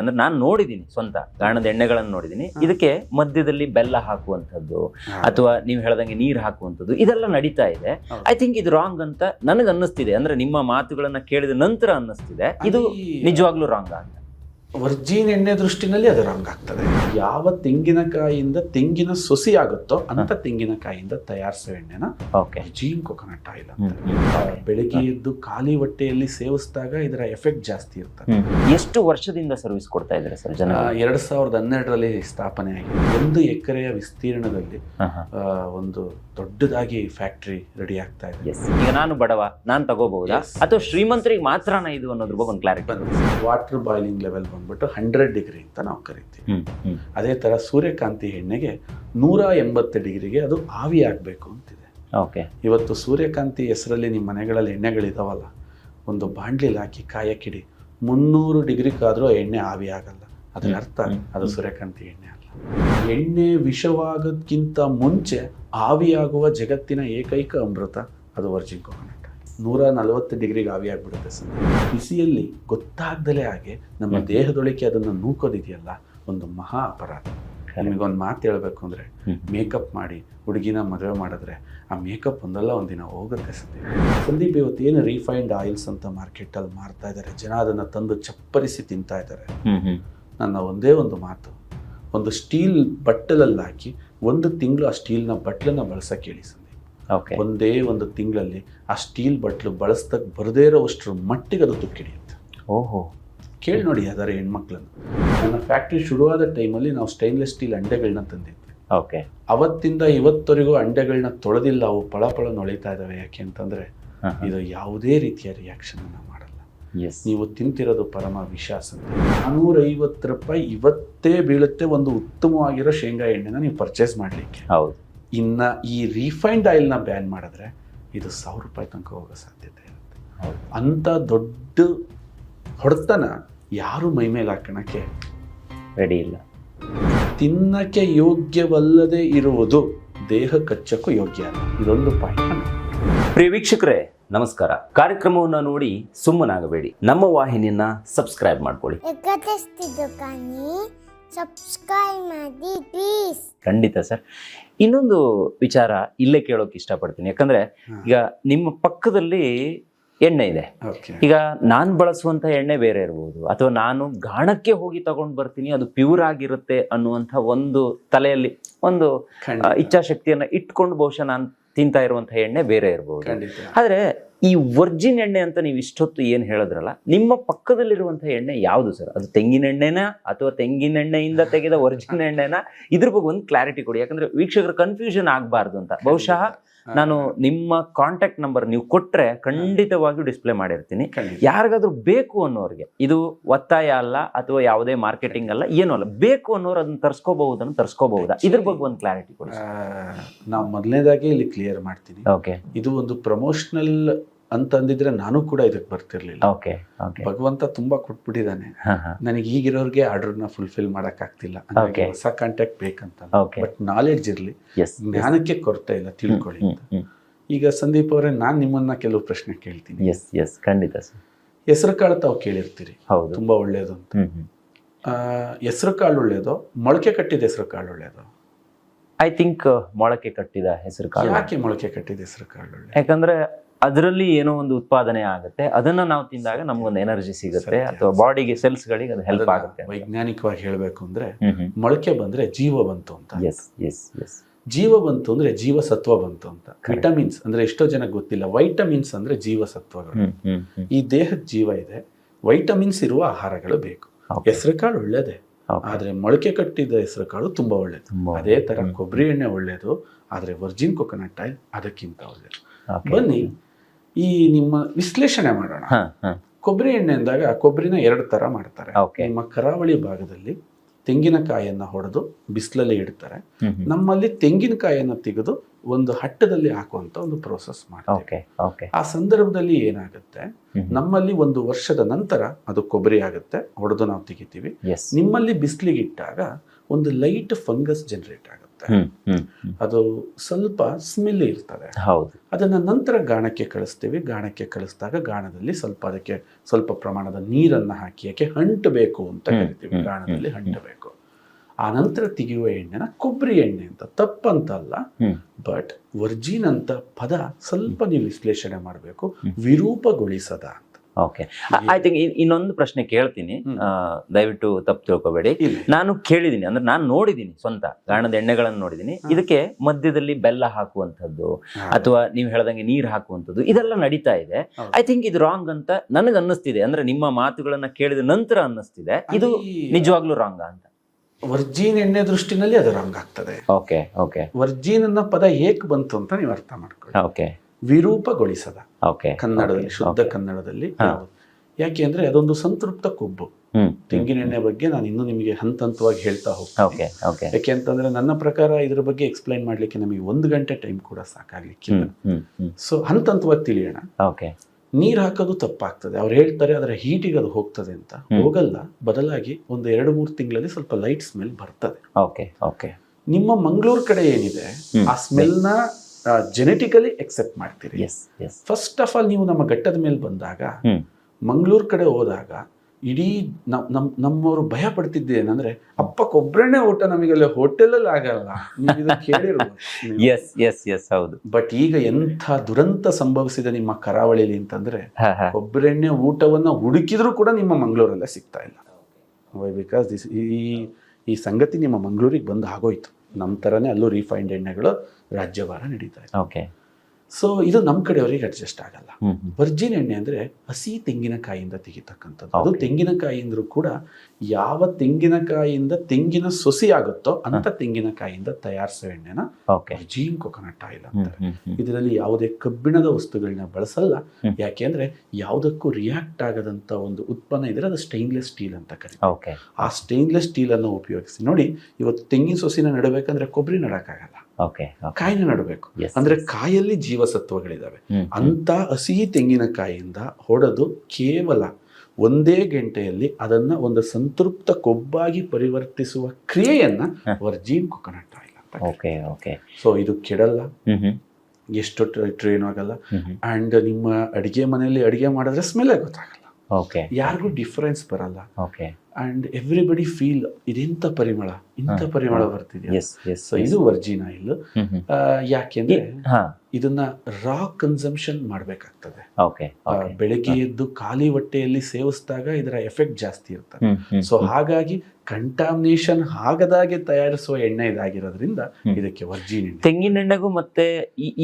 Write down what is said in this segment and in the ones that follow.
ಅಂದ್ರೆ ನಾನು ನೋಡಿದ್ದೀನಿ ಸ್ವಂತ ಗಾಣದ ಎಣ್ಣೆಗಳನ್ನು ನೋಡಿದ್ದೀನಿ ಇದಕ್ಕೆ ಮಧ್ಯದಲ್ಲಿ ಬೆಲ್ಲ ಹಾಕುವಂಥದ್ದು ಅಥವಾ ನೀವು ಹೇಳ್ದಂಗೆ ನೀರು ಹಾಕುವಂಥದ್ದು ಇದೆಲ್ಲ ನಡೀತಾ ಇದೆ. ಐ ಥಿಂಕ್ ಇದು ರಾಂಗ್ ಅಂತ ನನಗೆ ಅನ್ನಿಸ್ತಿದೆ ಅಂದ್ರೆ ನಿಮ್ಮ ಮಾತುಗಳನ್ನ ಕೇಳಿದ ನಂತರ ಅನ್ನಿಸ್ತಿದೆ. ಇದು ನಿಜವಾಗ್ಲೂ ರಾಂಗ್ ಅಂತ ವರ್ಜಿನ್ ಎಣ್ಣೆ ದೃಷ್ಟಿನಲ್ಲಿ ಅದು ರಾಂಗ್ ಆಗ್ತದೆ. ಯಾವ ತೆಂಗಿನಕಾಯಿಯಿಂದ ತೆಂಗಿನ ಸೊಸಿ ಆಗುತ್ತೋ ಅಂತ ತೆಂಗಿನಕಾಯಿಯಿಂದ ತಯಾರಿಸೋ ಎಣ್ಣೆನ ಓಕೆ. ವರ್ಜಿನ್ ಕೊಕೊನಟ್ ಆಯಿಲ್ ಅಂತ. ಬೆಳಿಗ್ಗೆ ಎದ್ದು ಖಾಲಿ ಹೊಟ್ಟೆಯಲ್ಲಿ ಸೇವಿಸಿದಾಗ ಇದರ ಎಫೆಕ್ಟ್ ಜಾಸ್ತಿ ಇರ್ತದೆ. ಎಷ್ಟು ವರ್ಷದಿಂದ ಸರ್ವಿಸ್ ಕೊಡ್ತಾ ಇದ್ದಾರೆ ಸರ್ ಜನ ಎರಡ್ ಸಾವಿರದ ಹನ್ನೆರಡರಲ್ಲಿ ಸ್ಥಾಪನೆ ಆಗಿದೆ. ಒಂದು ಎಕರೆಯ ವಿಸ್ತೀರ್ಣದಲ್ಲಿ ಒಂದು ದೊಡ್ಡದಾಗಿ ಫ್ಯಾಕ್ಟರಿ ರೆಡಿ ಆಗ್ತಾ ಇದೆ. ಈಗ ನಾನು ಬಡವ ನಾನು ತಗೋಬಹುದಾ. ಅಥವಾ ಶ್ರೀಮಂತರಿಗೆ ಮಾತ್ರನ ಇದು ಅನ್ನೋದ್ರ ಬಗ್ಗೆ ಒಂದು ಕ್ಲಾರಿಟಿ ವಾಟರ್ ಬಾಯ್ಲಿಂಗ್ ಲೆವೆಲ್ ಬಂದ್ಬಿಟ್ಟು ಹಂಡ್ರೆಡ್ ಡಿಗ್ರಿ ಅಂತ ನಾವು ಕರಿತೀವಿ. ಅದೇ ತರ ಸೂರ್ಯಕಾಂತಿ ಎಣ್ಣೆಗೆ ನೂರ ಎಂಬತ್ತು ಡಿಗ್ರಿಗೆ ಅದು ಆವಿ ಆಗಬೇಕು ಅಂತಿದೆ. ಓಕೆ. ಇವತ್ತು ಸೂರ್ಯಕಾಂತಿ ಹೆಸರಲ್ಲಿ ನಿಮ್ಮ ಮನೆಗಳಲ್ಲಿ ಎಣ್ಣೆಗಳಿದಾವಲ್ಲ ಒಂದು ಬಾಂಡ್ಲಿಲಿ ಹಾಕಿ ಕಾಯಕ್ಕಿಡಿ. ಮುನ್ನೂರು ಡಿಗ್ರಿಗಾದ್ರೂ ಆ ಎಣ್ಣೆ ಆವಿ ಆಗಲ್ಲ. ಅದರ ಅರ್ಥ ಅದು ಸೂರ್ಯಕಾಂತಿ ಎಣ್ಣೆ ಅಲ್ಲ. ಎಣ್ಣೆ ವಿಷವಾಗೋದಕ್ಕಿಂತ ಮುಂಚೆ ಆವಿಯಾಗುವ ಜಗತ್ತಿನ ಏಕೈಕ ಅಮೃತ ಅದು ವರ್ಜಿನ್ ಕೊಕೊನಟ್ ನೂರ ನಲವತ್ತು ಡಿಗ್ರಿಗೆ ಆವಿಯಾಗ್ಬಿಡುತ್ತೆ ಸರ್. ಬಿಸಿಯಲ್ಲಿ ಗೊತ್ತಾಗ್ದಲೇ ಹಾಗೆ ನಮ್ಮ ದೇಹದೊಳಕ್ಕೆ ದೇಹದೊಳಗೆ ಅದನ್ನು ನೂಕೋದಿದೆಯಲ್ಲ ಒಂದು ಮಹಾ ಅಪರಾಧ. ನಿಮಗೊಂದು ಮಾತು ಹೇಳಬೇಕು ಅಂದ್ರೆ ಮೇಕಪ್ ಮಾಡಿ ಹುಡುಗಿನ ಮದುವೆ ಮಾಡಿದ್ರೆ ಆ ಮೇಕಪ್ ಒಂದಲ್ಲ ಒಂದಿನ ಹೋಗುತ್ತೆ ಸರ್ ಸಂದೀಪ್ ಇವತ್ತು ಏನು ರೀಫೈನ್ಡ್ ಆಯಿಲ್ಸ್ ಅಂತ ಮಾರ್ಕೆಟಲ್ಲಿ ಮಾರ್ತಾ ಇದ್ದಾರೆ? ಜನ ಅದನ್ನು ತಂದು ಚಪ್ಪರಿಸಿ ತಿಂತಾ ಇದ್ದಾರೆ. ನನ್ನ ಒಂದೇ ಒಂದು ಮಾತು. ಒಂದು ಸ್ಟೀಲ್ ಬಟ್ಟಲಲ್ಲಿ ಹಾಕಿ ಒಂದು ತಿಂಗಳು ಆ ಸ್ಟೀಲ್ನ ಬಟ್ಲನ್ನ ಬಳಸೋಕ್ಕೆ ಹೇಳಿ ಓಕೆ ಒಂದೇ ಒಂದು ತಿಂಗಳಲ್ಲಿ ಆ ಸ್ಟೀಲ್ ಬಟ್ಲು ಬಳಸ್ದಕ್ಕೆ ಬರದೇ ಇರೋವಷ್ಟರ ಮಟ್ಟಿಗೆ ಅದು ತುಕ್ಕಿಡಿಯುತ್ತೆ ಓಹೋ. ಕೇಳಿ ನೋಡಿ ಅದರ ಹೆಣ್ಮಕ್ಳನ್ನು. ನನ್ನ ಫ್ಯಾಕ್ಟ್ರಿ ಶುರುವಾದ ಟೈಮಲ್ಲಿ ನಾವು ಸ್ಟೈನ್ಲೆಸ್ ಸ್ಟೀಲ್ ಅಂಡೆಗಳನ್ನ ತಂದಿದ್ವಿ. ಓಕೆ. ಅವತ್ತಿಂದ ಇವತ್ತವರೆಗೂ ಅಂಡೆಗಳನ್ನ ತೊಳೆದಿಲ್ಲ ಅವು ಪಳ ಪಳ ನೊಳಿತಾ ಇದ್ದಾವೆ ಯಾಕೆ ಅಂತಂದರೆ ಇದು ಯಾವುದೇ ರೀತಿಯ ರಿಯಾಕ್ಷನ್ ಅನ್ನ ಮಾಡಲ್ಲ. ಎಸ್ ನೀವು ತಿಂತಿರೋದು ಪರಮ ವಿಶ್ವಾಸ ನಾನೂರೈವತ್ತು ರೂಪಾಯಿ ಇವತ್ತೇ ಬೀಳುತ್ತೆ ಒಂದು ಉತ್ತಮವಾಗಿರೋ ಶೇಂಗಾ ಎಣ್ಣೆನ ನೀವು ಪರ್ಚೇಸ್ ಮಾಡಲಿಕ್ಕೆ. ಹೌದು. ಇನ್ನ ಈ ರಿಫೈನ್ಡ್ ಆಯಿಲ್ನ ಬ್ಯಾನ್ ಮಾಡಿದ್ರೆ ಇದು ಸಾವಿರ ರೂಪಾಯಿ ತನಕ ಹೋಗೋ ಸಾಧ್ಯತೆ ಇರುತ್ತೆ. ಅಂತ ಅಂಥ ದೊಡ್ಡ ಹೊಡೆತನ ಯಾರು ಮೈ ಮೇಲೆ ಹಾಕೋಣಕ್ಕೆ ರೆಡಿ ಇಲ್ಲ. ತಿನ್ನಕ್ಕೆ ಯೋಗ್ಯವಲ್ಲದೆ ಇರುವುದು ದೇಹ ಕಚ್ಚಕ್ಕೂ ಯೋಗ್ಯ ಅಲ್ಲ. ಇದೊಂದು ಪಾಯಿಂಟ್ ಪ್ರಿಯ ವೀಕ್ಷಕರೇ ನಮಸ್ಕಾರ. ಕಾರ್ಯಕ್ರಮವನ್ನು ನೋಡಿ ಸುಮ್ಮನಾಗಬೇಡಿ. ನಮ್ಮ ವಾಹಿನಿಯನ್ನ ಸಬ್ಸ್ಕ್ರೈಬ್ ಮಾಡ್ಕೊಳ್ಳಿ. ಸಬ್ಸ್ಕ್ರೈಬ್ ಮಾಡಿ ಪ್ಲೀಸ್ ಖಂಡಿತ ಸರ್. ಇನ್ನೊಂದು ವಿಚಾರ ಇಲ್ಲೇ ಕೇಳೋಕೆ ಇಷ್ಟಪಡ್ತೀನಿ. ಯಾಕಂದ್ರೆ ಈಗ ನಿಮ್ಮ ಪಕ್ಕದಲ್ಲಿ ಎಣ್ಣೆ ಇದೆ. ಈಗ ನಾನು ಬಳಸುವಂತ ಎಣ್ಣೆ ಬೇರೆ ಇರ್ಬೋದು ಅಥವಾ ನಾನು ಗಾಣಕ್ಕೆ ಹೋಗಿ ತಗೊಂಡು ಬರ್ತೀನಿ ಅದು ಪ್ಯೂರ್ ಆಗಿರುತ್ತೆ ಅನ್ನುವಂಥ ಒಂದು ತಲೆಯಲ್ಲಿ ಒಂದು ಇಚ್ಛಾಶಕ್ತಿಯನ್ನ ಇಟ್ಕೊಂಡು ಬಹುಶಃ ನಾನು ತಿಂತಾ ಇರುವಂತಹ ಎಣ್ಣೆ ಬೇರೆ ಇರ್ಬೋದು. ಆದ್ರೆ ಈ ವರ್ಜಿನ್ ಎಣ್ಣೆ ಅಂತ ನೀವು ಇಷ್ಟೊತ್ತು ಏನು ಹೇಳಿದ್ರಲ್ಲ ನಿಮ್ಮ ಪಕ್ಕದಲ್ಲಿರುವಂತಹ ಎಣ್ಣೆ ಯಾವುದು ಸರ್? ಅದು ತೆಂಗಿನ ಎಣ್ಣೆನಾ ಅಥವಾ ತೆಂಗಿನ ಎಣ್ಣೆಯಿಂದ ತೆಗೆದ ವರ್ಜಿನ್ ಎಣ್ಣೆನಾ? ಇದ್ರ ಬಗ್ಗೆ ಒಂದು ಕ್ಲಾರಿಟಿ ಕೊಡಿ. ಯಾಕಂದ್ರೆ ವೀಕ್ಷಕರು ಕನ್ಫ್ಯೂಷನ್ ಆಗಬಾರ್ದು ಅಂತ. ಬಹುಶಃ ನಾನು ನಿಮ್ಮ ಕಾಂಟ್ಯಾಕ್ಟ್ ನಂಬರ್ ನೀವು ಕೊಟ್ಟರೆ ಖಂಡಿತವಾಗಿಯೂ ಡಿಸ್ಪ್ಲೇ ಮಾಡಿರ್ತೀನಿ. ಯಾರಿಗಾದ್ರೂ ಬೇಕು ಅನ್ನೋರಿಗೆ ಇದು ಒತ್ತಾಯ ಅಲ್ಲ ಅಥವಾ ಯಾವುದೇ ಮಾರ್ಕೆಟಿಂಗ್ ಅಲ್ಲ ಏನೂ ಅಲ್ಲ ಬೇಕು ಅನ್ನೋರು ಅದನ್ನ ತರ್ಸ್ಕೋಬಹುದನ್ನು ತರ್ಸ್ಕೋಬಹುದಾ? ಇದ್ರ ಬಗ್ಗೆ ಒಂದು ಕ್ಲಾರಿಟಿ ಕೊಡಿ ನಾವು ಮೊದಲನೇದಾಗಿ ಇಲ್ಲಿ ಕ್ಲಿಯರ್ ಮಾಡ್ತೀನಿ. ಓಕೆ ಇದು ಒಂದು ಪ್ರಮೋಷನಲ್ ಅಂತಂದಿದ್ರೆ ನಾನು ಕೂಡ ಇದಕ್ಕೆ ಬರ್ತಿರ್ಲಿಲ್ಲ. ಓಕೆ ಭಗವಂತ ತುಂಬಾ ಕೊಟ್ಬಿಟ್ಟಿದ್ದಾನೆ. ನನಗೆ ಈಗಿರೋರ್ಗೆ ಆರ್ಡರ್ನ ಫುಲ್ಫಿಲ್ ಮಾಡಕ್ ಆಗ್ತಿಲ್ಲ Okay. ಹೊಸ ಕಾಂಟ್ಯಾಕ್ಟ್ ಬೇಕಂತ ಬಟ್ ನಾಲೆಡ್ಜ್ ಇರ್ಲಿ. ಜ್ಞಾನಕ್ಕೆ ಕೊರತೆ ಇಲ್ಲ ತಿಳ್ಕೊಳ್ಳಿ ಈಗ ಸಂದೀಪ್ ಅವರೇ ನಾನು ನಿಮ್ಮನ್ನ ಕೆಲವು ಪ್ರಶ್ನೆ ಕೇಳ್ತೀನಿ. ಎಸ್ ಎಸ್ ಖಂಡಿತ ಸರ್. ಹೆಸರು ಕಾಳು ತಾವು ಕೇಳಿರ್ತೀರಿ. ತುಂಬಾ ಒಳ್ಳೇದು ಅಂತ. ಹೆಸರು ಕಾಳು ಒಳ್ಳೇದು ಮೊಳಕೆ ಕಟ್ಟಿದ ಹೆಸರು ಕಾಳು ಒಳ್ಳೇದು? ಐ ಥಿಂಕ್ ಮೊಳಕೆ ಕಟ್ಟಿದ ಹೆಸರು ಕಾಳು. ಯಾಕೆ ಮೊಳಕೆ ಕಟ್ಟಿದ ಹೆಸರು ಕಾಳು ಯಾಕಂದ್ರೆ ಅದರಲ್ಲಿ ಏನೋ ಒಂದು ಉತ್ಪಾದನೆ ಆಗುತ್ತೆ. ಅದನ್ನ ನಾವು ತಿಂದಾಗ ನಮ್ಗೊಂದು ಎನರ್ಜಿ ಸಿಗುತ್ತೆ. ಅಥವಾ ಬಾಡಿಗೆ ಸೆಲ್ಸ್ ಗಳಿಗೆ ಅದು ಹೆಲ್ಪ್ ಆಗುತ್ತೆ ವೈಜ್ಞಾನಿಕವಾಗಿ ಹೇಳಬೇಕು ಅಂದ್ರೆ ಮೊಳಕೆ ಬಂದ್ರೆ ಜೀವ ಬಂತು ಅಂತ. ಎಸ್ ಎಸ್ ಎಸ್ ಜೀವ ಬಂತು ಅಂದ್ರೆ ಜೀವಸತ್ವ ಬಂತು ಅಂತ. ವಿಟಮಿನ್ಸ್ ಅಂದ್ರೆ ಎಷ್ಟೋ ಜನ ಗೊತ್ತಿಲ್ಲ. ವೈಟಮಿನ್ಸ್ ಅಂದ್ರೆ ಜೀವಸತ್ವಗಳು. ಈ ದೇಹದ ಜೀವ ಇದೆ. ವೈಟಮಿನ್ಸ್ ಇರುವ ಆಹಾರಗಳು ಬೇಕು. ಹೆಸರು ಕಾಳು ಒಳ್ಳೇದೇ. ಆದ್ರೆ ಮೊಳಕೆ ಕಟ್ಟಿದ ಹೆಸರು ಕಾಳು ತುಂಬಾ ಒಳ್ಳೇದು. ಅದೇ ತರ. ಕೊಬ್ಬರಿ ಎಣ್ಣೆ ಒಳ್ಳೇದು. ಆದ್ರೆ ವರ್ಜಿನ್ ಕೊಕೊನಟ್ ಆಯಿಲ್ ಅದಕ್ಕಿಂತ ಒಳ್ಳೇದು. ಬನ್ನಿ. ಈ ನಿಮ್ಮ ವಿಶ್ಲೇಷಣೆ ಮಾಡೋಣ. ಕೊಬ್ಬರಿ ಎಣ್ಣೆ ಅಂದಾಗ ಕೊಬ್ಬರಿನ ಎರಡು ತರ ಮಾಡ್ತಾರೆ. ನಿಮ್ಮ ಕರಾವಳಿ ಭಾಗದಲ್ಲಿ ತೆಂಗಿನಕಾಯಿಯನ್ನ ಹೊಡೆದು ಬಿಸಿಲಲ್ಲಿ ಇಡ್ತಾರೆ. ನಮ್ಮಲ್ಲಿ ತೆಂಗಿನಕಾಯಿಯನ್ನ ತೆಗೆದು ಒಂದು ಹಟ್ಟದಲ್ಲಿ ಹಾಕುವಂತ ಒಂದು ಪ್ರೋಸೆಸ್ ಮಾಡ್ತಾರೆ ಆ ಸಂದರ್ಭದಲ್ಲಿ ಏನಾಗುತ್ತೆ? ನಮ್ಮಲ್ಲಿ ಒಂದು ವರ್ಷದ ನಂತರ ಅದು ಕೊಬ್ಬರಿ ಆಗುತ್ತೆ ಹೊಡೆದು ನಾವು ತೆಗಿತೀವಿ. ನಿಮ್ಮಲ್ಲಿ ಬಿಸಿಲಿಗೆ ಇಟ್ಟಾಗ ಒಂದು ಲೈಟ್ ಫಂಗಸ್ ಜನರೇಟ್ ಆಗುತ್ತೆ. ಇರುತ್ತೆ. ಹ್ಮ್ ಹ್ಮ್ ಹ್ಮ್. ಅದು ಸ್ವಲ್ಪ ಸ್ಮೆಲ್ ಇರ್ತದೆ. ಹೌದು. ಅದನ್ನ ನಂತರ ಗಾಣಕ್ಕೆ ಕಳಿಸ್ತೀವಿ. ಗಾಣಕ್ಕೆ ಕಳಿಸಿದಾಗ ಗಾಣದಲ್ಲಿ ಸ್ವಲ್ಪ ಅದಕ್ಕೆ ಸ್ವಲ್ಪ ಪ್ರಮಾಣದ ನೀರನ್ನ ಹಾಕಿ ಯಾಕೆ ಅಂತ ಹೇಳ್ತೀವಿ ಕರಿತೀವಿ. ಗಾಣದಲ್ಲಿ ಹಂಟಬೇಕು. ಆ ನಂತರ ತೆಗೆಯುವ ಎಣ್ಣೆನ ಕೊಬ್ಬರಿ ಎಣ್ಣೆ ಅಂತ. ತಪ್ಪಂತಲ್ಲ ಬಟ್ ವರ್ಜಿನ್ ಅಂತ ಪದ ಸ್ವಲ್ಪ ನೀವು ವಿಶ್ಲೇಷಣೆ ಮಾಡಬೇಕು. ವಿರೂಪಗೊಳಿಸದ. ಅಂತ ಓಕೆ ಐ ಥಿಂಕ್ ಇನ್ನೊಂದು ಪ್ರಶ್ನೆ ಕೇಳ್ತೀನಿ. ದಯವಿಟ್ಟು ತಪ್ಪು ತಿಳ್ಕೊಬೇಡಿ. ನಾನು ಕೇಳಿದ್ದೀನಿ ಅಂದ್ರೆ ನಾನು ನೋಡಿದ್ದೀನಿ ಸ್ವಂತ ಗಾಣದ ಎಣ್ಣೆಗಳನ್ನು ನೋಡಿದ್ದೀನಿ. ಇದಕ್ಕೆ ಮಧ್ಯದಲ್ಲಿ ಬೆಲ್ಲ ಹಾಕುವಂಥದ್ದು. ಅಥವಾ ನೀವು ಹೇಳ್ದಂಗೆ ನೀರು ಹಾಕುವಂಥದ್ದು ಇದೆಲ್ಲ ನಡೀತಾ ಇದೆ. ಐ ಥಿಂಕ್ ಇದು ರಾಂಗ್ ಅಂತ ನನಗೆ ಅನ್ನಿಸ್ತಿದೆ. ಅಂದ್ರೆ ನಿಮ್ಮ ಮಾತುಗಳನ್ನ ಕೇಳಿದ ನಂತರ ಅನ್ನಿಸ್ತಿದೆ. ಇದು ನಿಜವಾಗ್ಲೂ ರಾಂಗ್ ಅಂತ. ವರ್ಜಿನ್ ಎಣ್ಣೆ ದೃಷ್ಟಿನಲ್ಲಿ ಅದು ರಾಂಗ್ ಆಗ್ತದೆ. ಓಕೆ ಓಕೆ ವರ್ಜಿನ್ ಅನ್ನೋ ಪದ ಏಕ್ ಬಂತು ಅಂತ ನೀವು ಅರ್ಥ ಮಾಡ್ಕೊಳ್ಳಿ. ಓಕೆ ವಿರೂಪಗೊಳಿಸದ ಕನ್ನಡದಲ್ಲಿ ಶುದ್ಧ ಕನ್ನಡದಲ್ಲಿ ಯಾಕೆ ಅಂದ್ರೆ ಅದೊಂದು ಸಂತೃಪ್ತ ಕೊಬ್ಬು. ತೆಂಗಿನೆಣ್ಣೆ ತೆಂಗಿನ ಎಣ್ಣೆ ಬಗ್ಗೆ ನಾನು ಇನ್ನು ನಿಮಗೆ ಹಂತ ಹಂತವಾಗಿ ಹೇಳ್ತಾ ಹೋಗ್ತೀನಿ. ಯಾಕೆ ಅಂತಂದ್ರೆ ನನ್ನ ಪ್ರಕಾರ ಇದ್ರ ಬಗ್ಗೆ ಎಕ್ಸ್ಪ್ಲೈನ್ ಮಾಡ್ಲಿಕ್ಕೆ ನಮಗೆ ಒಂದು ಗಂಟೆ ಟೈಮ್ ಕೂಡ ಸಾಕಾಗ್ಲಿಕ್ಕಿಲ್ಲ. ಸೊ ಹಂತ ಹಂತವಾಗಿ ತಿಳಿಯೋಣ. ಓಕೆ ನೀರ್ ಹಾಕೋದು ತಪ್ಪಾಗ್ತದೆ. ಅವ್ರು ಹೇಳ್ತಾರೆ ಅದರ ಹೀಟಿಗೆ ಅದು ಹೋಗ್ತದೆ ಅಂತ. ಹೋಗಲ್ಲ ಬದಲಾಗಿ ಒಂದು ಎರಡು ಮೂರು ತಿಂಗಳಲ್ಲಿ ಸ್ವಲ್ಪ ಲೈಟ್ ಸ್ಮೆಲ್ ಬರ್ತದೆ. ಓಕೆ ಓಕೆ ನಿಮ್ಮ ಮಂಗಳೂರು ಕಡೆ ಏನಿದೆ. ಆ ಸ್ಮೆಲ್ನ ಜೆನೆಟಿಕಲಿ ಎಕ್ಸೆಪ್ಟ್ ಮಾಡ್ತೀರಿ. Yes yes first of all ನೀವು ನಮ್ಮ ಘಟ್ಟದ ಮೇಲೆ ಬಂದಾಗ ಮಂಗಳೂರು ಕಡೆ ಹೋದಾಗ ಇಡೀ ನಮ್ ನಮ್ ನಮ್ಮವರು ಭಯ ಪಡ್ತಿದ್ದೆ ಏನಂದ್ರೆ ಅಪ್ಪ ಕೊಬ್ಬರೆಣ್ಣೆ ಊಟ ನಮಗೆಲ್ಲ ಹೋಟೆಲಲ್ಲಿ ಆಗಲ್ಲ. ಎಸ್ ಎಸ್ ಎಸ್ ಹೌದು. ಬಟ್ ಈಗ ಎಂಥ ದುರಂತ ಸಂಭವಿಸಿದೆ ನಿಮ್ಮ ಕರಾವಳಿಲಿ ಅಂತಂದ್ರೆ ಕೊಬ್ಬರೆಣ್ಣೆ ಊಟವನ್ನ ಹುಡುಕಿದ್ರು ಕೂಡ ನಿಮ್ಮ ಮಂಗಳೂರಲ್ಲೇ ಸಿಗ್ತಾ ಇಲ್ಲ. ವೈ ಬಿಕಾಸ್ ದಿಸ್ ಈ ಈ ಸಂಗತಿ ನಿಮ್ಮ ಮಂಗಳೂರಿಗೆ ಬಂದು ಆಗೋಯ್ತು. ನಮ್ಮ ಥರನೇ ಅಲ್ಲೂ ರಿಫೈನ್ಡ್ ಎಣ್ಣೆಗಳು ರಾಜ್ಯಭಾರ ನಡೀತಾ ಇದೆ. ಓಕೆ. ಸೊ ಇದು ನಮ್ಮ ಕಡೆಯವರಿಗೆ ಅಡ್ಜಸ್ಟ್ ಆಗಲ್ಲ. ವರ್ಜಿನ್ ಎಣ್ಣೆ ಅಂದ್ರೆ ಹಸಿ ತೆಂಗಿನಕಾಯಿಯಿಂದ ತೆಗಿತಕ್ಕಂಥದ್ದು. ಅದು ತೆಂಗಿನಕಾಯಿ ತೆಂಗಿನಕಾಯಿ ಕೂಡ ಯಾವ ತೆಂಗಿನಕಾಯಿಯಿಂದ ತೆಂಗಿನ ಸೊಸಿ ಆಗುತ್ತೋ ಅಂತ ತೆಂಗಿನಕಾಯಿಯಿಂದ ತಯಾರಿಸೋ ಎಣ್ಣೆನ ಓಕೆ. ವರ್ಜಿನ್ ಕೊಕೊನಟ್ ಆಯಿಲ್ ಅಂತಾರೆ. ಇದರಲ್ಲಿ ಯಾವುದೇ ಕಬ್ಬಿಣದ ವಸ್ತುಗಳನ್ನ ಬಳಸಲ್ಲ. ಯಾಕೆಂದ್ರೆ ಯಾವುದಕ್ಕೂ ರಿಯಾಕ್ಟ್ ಆಗದಂತ ಒಂದು ಉತ್ಪನ್ನ ಇದ್ರೆ ಅದು ಸ್ಟೈನ್ಲೆಸ್ ಸ್ಟೀಲ್ ಅಂತ ಕರೀತಾರೆ. ಓಕೆ. ಆ ಸ್ಟೈನ್ಲೆಸ್ ಸ್ಟೀಲ್ ಅನ್ನು ಉಪಯೋಗಿಸಿ ನೋಡಿ ಇವತ್ತು ತೆಂಗಿನ ಸೊಸಿನ ನೆಡಬೇಕಂದ್ರೆ ಕೊಬ್ಬರಿ ನಡಕ್ಕಾಗಲ್ಲ ಕಾಯಿನ ನಡಬೇಕು. ಅಂದ್ರೆ ಕಾಯಲ್ಲಿ ಜೀವಸತ್ವಗಳಿದಾವೆ. ಅಂತ ಹಸಿ ತೆಂಗಿನಕಾಯಿಯಿಂದ ಹೊಡೆದು ಕೇವಲ ಒಂದೇ ಗಂಟೆಯಲ್ಲಿ ಅದನ್ನ ಒಂದು ಸಂತೃಪ್ತ ಕೊಬ್ಬಾಗಿ ಪರಿವರ್ತಿಸುವ ಕ್ರಿಯೆಯನ್ನ. ವರ್ಜಿನ್ ಕೊಕೊನಟ್ ಆಯಿಲ್ ಅಂತ ಓಕೆ ಓಕೆ ಸೊ ಇದು ಕೆಡಲ್ಲ. ಎಷ್ಟು ಟ್ರೈನ್ ಆಗಲ್ಲ. ಅಂಡ್ ನಿಮ್ಮ ಅಡಿಗೆ ಮನೆಯಲ್ಲಿ ಅಡಿಗೆ ಮಾಡಿದ್ರೆ ಸ್ಮೆಲ್ಲೇ ಗೊತ್ತಾಗಲ್ಲ. ಓಕೆ ಯಾರಿಗೂ ಡಿಫರೆನ್ಸ್ ಬರಲ್ಲ. ಓಕೆ ಅಂಡ್ ಎವ್ರಿಬಡಿ ಫೀಲ್ ಇದೆಂತ ಪರಿಮಳ? ಇಂತ ಪರಿಮಳ ಬರ್ತಿದೆ ಸೊ ಇದು ವರ್ಜಿನ್ ಆಯಿಲ್ ಯಾಕೆಂದ್ರೆ ಇದನ್ನ ರಾ ಕನ್ಸಂಪ್ಷನ್ ಮಾಡ್ಬೇಕಾಗ್ತದೆ. ಬೆಳಗ್ಗೆ ಎದ್ದು ಖಾಲಿ ಹೊಟ್ಟೆಯಲ್ಲಿ ಸೇವಿಸಿದಾಗ ಇದರ ಎಫೆಕ್ಟ್ ಜಾಸ್ತಿ ಇರ್ತದೆ. ಸೊ ಹಾಗಾಗಿ ಕಂಟಾಮಿನೇಷನ್ ಆಗದಾಗೆ ತಯಾರಿಸುವ ಎಣ್ಣೆ ಇದಾಗಿರೋದ್ರಿಂದ ಇದಕ್ಕೆ ವರ್ಜಿನ್ ಎಣ್ಣೆ. ತೆಂಗಿನ ಎಣ್ಣೆಗೂ ಮತ್ತೆ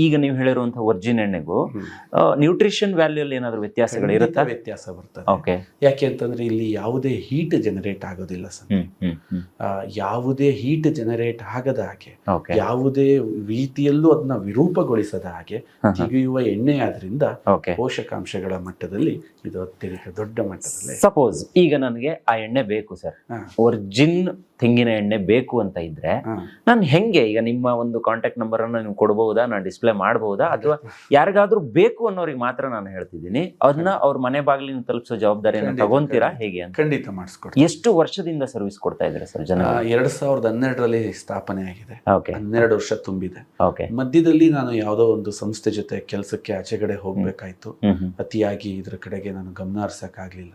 ಈಗ ನೀವು ಹೇಳಿರುವಂತಹ ವರ್ಜಿನ್ ಎಣ್ಣೆಗೂ ನ್ಯೂಟ್ರಿಷನ್ ವ್ಯಾಲ್ಯೂ ಅಲ್ಲಿ ಏನಾದ್ರು ವ್ಯತ್ಯಾಸಗಳು ಇರುತ್ತಾ? ವ್ಯತ್ಯಾಸ ಬರ್ತದೆ. ಓಕೆ ಯಾಕೆ ಅಂತಂದ್ರೆ ಇಲ್ಲಿ ಯಾವುದೇ ಹೀಟ್ ಜನರೇಟ್ ಆಗೋದಿಲ್ಲ ಸರ್. ಯಾವುದೇ ಹೀಟ್ ಜನರೇಟ್ ಆಗದ ಹಾಗೆ ಯಾವುದೇ ರೀತಿಯಲ್ಲೂ ಅದನ್ನ ವಿರೂಪಗೊಳಿಸದ ಹಾಗೆ ಜಿಗಿಯುವ ಎಣ್ಣೆ ಆದ್ರಿಂದ ಪೋಷಕಾಂಶಗಳ ಮಟ್ಟದಲ್ಲಿ ಇದು ಅತ್ಯಧಿಕ ದೊಡ್ಡ ಮಟ್ಟದಲ್ಲಿ ಸಪೋಸ್ ಈಗ ನನಗೆ ಆ ಎಣ್ಣೆ ಬೇಕು ಸರ್. ಒರ್ಜಿನ್ ತೆಂಗಿನ ಎಣ್ಣೆ ಬೇಕು ಅಂತ ಇದ್ರೆ. ನಾನು ಹೆಂಗೆ ಈಗ ನಿಮ್ಮ ಒಂದು ಕಾಂಟ್ಯಾಕ್ಟ್ ನಂಬರ್ ಅನ್ನ ನೀವು ಕೊಡಬಹುದಾ ನಾನು ಡಿಸ್ಪ್ಲೇ ಮಾಡಬಹುದಾ ಅಥವಾ ಯಾರಿಗಾದ್ರೂ ಬೇಕು ಅನ್ನೋರಿಗೆ ಮಾತ್ರ ನಾನು ಹೇಳ್ತಿದ್ದೀನಿ. ಅದನ್ನ ಅವ್ರ ಮನೆ ಬಾಗಿಲಿನ ತಲುಪಿಸೋ ಜವಾಬ್ದಾರಿಯನ್ನು ತಗೊಂತೀರಾ. ಹೇಗೆ ಅಂತ? ಖಂಡಿತ ಮಾಡಿಸ್ಕೊಡ್ತೀನಿ. ಎಷ್ಟು ವರ್ಷದಿಂದ ಸರ್ವಿಸ್ ಕೊಡ್ತಾ ಇದ್ರೆ ಸರ್ ಜನ ಎರಡ್ ಸಾವಿರದ ಹನ್ನೆರಡರಲ್ಲಿ ಸ್ಥಾಪನೆ ಆಗಿದೆ. ಹನ್ನೆರಡು ವರ್ಷ ತುಂಬಿದೆ. ಓಕೆ. ಮಧ್ಯದಲ್ಲಿ ನಾನು ಯಾವುದೋ ಒಂದು ಸಂಸ್ಥೆ ಜೊತೆ ಕೆಲಸಕ್ಕೆ ಆಚೆಗಡೆ ಹೋಗ್ಬೇಕಾಯ್ತು. ಅತಿಯಾಗಿ ಇದ್ರ ಕಡೆಗೆ ನಾನು ಗಮನ ಹರ್ಸಕ್ಕಾಗ್ಲಿಲ್ಲ.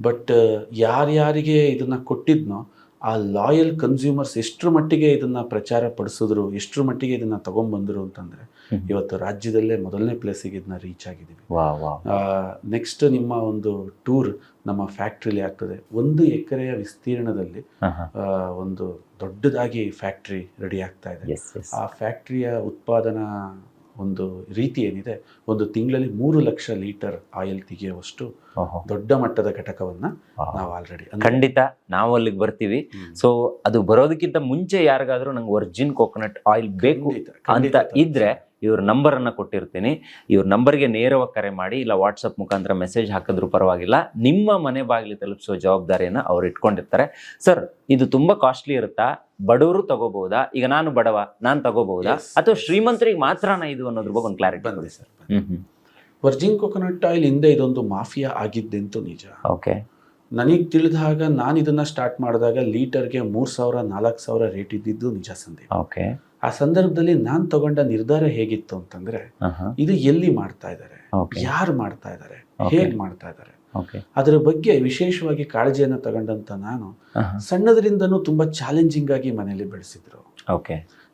ಬಟ್ ಯಾರ್ಯಾರಿಗೆ ಇದನ್ನ ಕೊಟ್ಟಿದ್ನೋ ಆ ಲಾಯಲ್ ಕನ್ಸ್ಯೂಮರ್ಸ್ ಎಷ್ಟ್ರ ಮಟ್ಟಿಗೆ ಇದನ್ನ ಪ್ರಚಾರ ಪಡಿಸಿದ್ರು ಎಷ್ಟ್ರ ಮಟ್ಟಿಗೆ ಇದನ್ನ ತಗೊಂಡ್ಬಂದ್ರು ಅಂತಂದ್ರೆ ಇವತ್ತು ರಾಜ್ಯದಲ್ಲೇ ಮೊದಲನೇ ಪ್ಲೇಸಿಗೆ ಇದನ್ನ ರೀಚ್ ಆಗಿದ್ದೀವಿ. ನೆಕ್ಸ್ಟ್ ನಿಮ್ಮ ಒಂದು ಟೂರ್ ನಮ್ಮ ಫ್ಯಾಕ್ಟ್ರಿಲಿ ಆಗ್ತದೆ. ಒಂದು ಎಕರೆಯ ವಿಸ್ತೀರ್ಣದಲ್ಲಿ ಒಂದು ದೊಡ್ಡದಾಗಿ ಫ್ಯಾಕ್ಟ್ರಿ ರೆಡಿ ಆಗ್ತಾ ಇದೆ. ಆ ಫ್ಯಾಕ್ಟ್ರಿಯ ಉತ್ಪಾದನಾ ಒಂದು ರೀತಿ ಏನಿದೆ ಒಂದು ತಿಂಗಳಲ್ಲಿ ಮೂರು ಲಕ್ಷ ಲೀಟರ್ ಆಯಿಲ್ ತೆಗೆಯುವಷ್ಟು ದೊಡ್ಡ ಮಟ್ಟದ ಘಟಕವನ್ನ ನಾವು ಆಲ್ರೆಡಿ ಖಂಡಿತ ನಾವು ಅಲ್ಲಿಗೆ ಬರ್ತೀವಿ. ಸೊ ಅದು ಬರೋದಕ್ಕಿಂತ ಮುಂಚೆ ಯಾರಿಗಾದ್ರೂ ನಂಗೆ ಒರ್ಜಿನ್ ಕೋಕೋನಟ್ ಆಯಿಲ್ ಬೇಕು ಅಂತ ಇದ್ರೆ ಇವ್ರ ನಂಬರನ್ನು ಅನ್ನ ಕೊಟ್ಟಿರ್ತೀನಿ. ಇವ್ರ ನಂಬರ್ಗೆ ನೇರವಾಗಿ ಕರೆ ಮಾಡಿ ಇಲ್ಲ ವಾಟ್ಸಪ್ ಮುಖಾಂತರ ಮೆಸೇಜ್ ಹಾಕಿದ್ರು ಪರವಾಗಿಲ್ಲ. ನಿಮ್ಮ ಮನೆ ಬಾಗಿಲು ತಲುಪಿಸೋ ಜವಾಬ್ದಾರಿಯನ್ನು ಅವ್ರು ಇಟ್ಕೊಂಡಿರ್ತಾರೆ. ಸರ್ ಇದು ತುಂಬ ಕಾಸ್ಟ್ಲಿ ಇರುತ್ತಾ? ಬಡವರು ತಗೋಬಹುದಾ? ಈಗ ನಾನು ಬಡವ ನಾನು ತಗೋಬಹುದಾ? ಅಥವಾ. ಶ್ರೀಮಂತರಿಗೆ ಮಾತ್ರನ ಇದು ಅನ್ನೋದ್ರ ಬಗ್ಗೆ ಒಂದು ಕ್ಲಾರಿಟಿ ಬಂದಿದೆ ಸರ್ ವರ್ಜಿನ್ ಕೊಕೊನಟ್ ಆಯಿಲ್ ಹಿಂದೆ ಇದೊಂದು ಮಾಫಿಯಾ ಆಗಿದ್ದಂತೂ ನಿಜ. ಓಕೆ ನನಗೆ ತಿಳಿದಾಗ ನಾನು ಇದನ್ನ ಸ್ಟಾರ್ಟ್ ಮಾಡಿದಾಗ ಲೀಟರ್ಗೆ ಮೂರು ಸಾವಿರ ನಾಲ್ಕು ಸಾವಿರ ರೇಟ್ ಇದ್ದಿದ್ದು ನಿಜ ಸಂದೀಪ್ ಓಕೆ ಆ ಸಂದರ್ಭದಲ್ಲಿ ನಾನು ತಗೊಂಡ ನಿರ್ಧಾರ ಹೇಗಿತ್ತು ಅಂತಂದ್ರೆ ಇದು ಎಲ್ಲಿ ಮಾಡ್ತಾ ಇದ್ದಾರೆ ಯಾರು ಮಾಡ್ತಾ ಇದ್ದಾರೆ. ಹೇಗ್ ಮಾಡ್ತಾ ಇದ್ದಾರೆ ಅದರ ಬಗ್ಗೆ ವಿಶೇಷವಾಗಿ ಕಾಳಜಿಯನ್ನ ತಗೊಂಡಂತ ನಾನು ಸಣ್ಣದ್ರಿಂದನೂ ತುಂಬಾ ಚಾಲೆಂಜಿಂಗ್ ಆಗಿ ಮನೆಯಲ್ಲಿ ಬೆಳೆಸಿದ್ರು.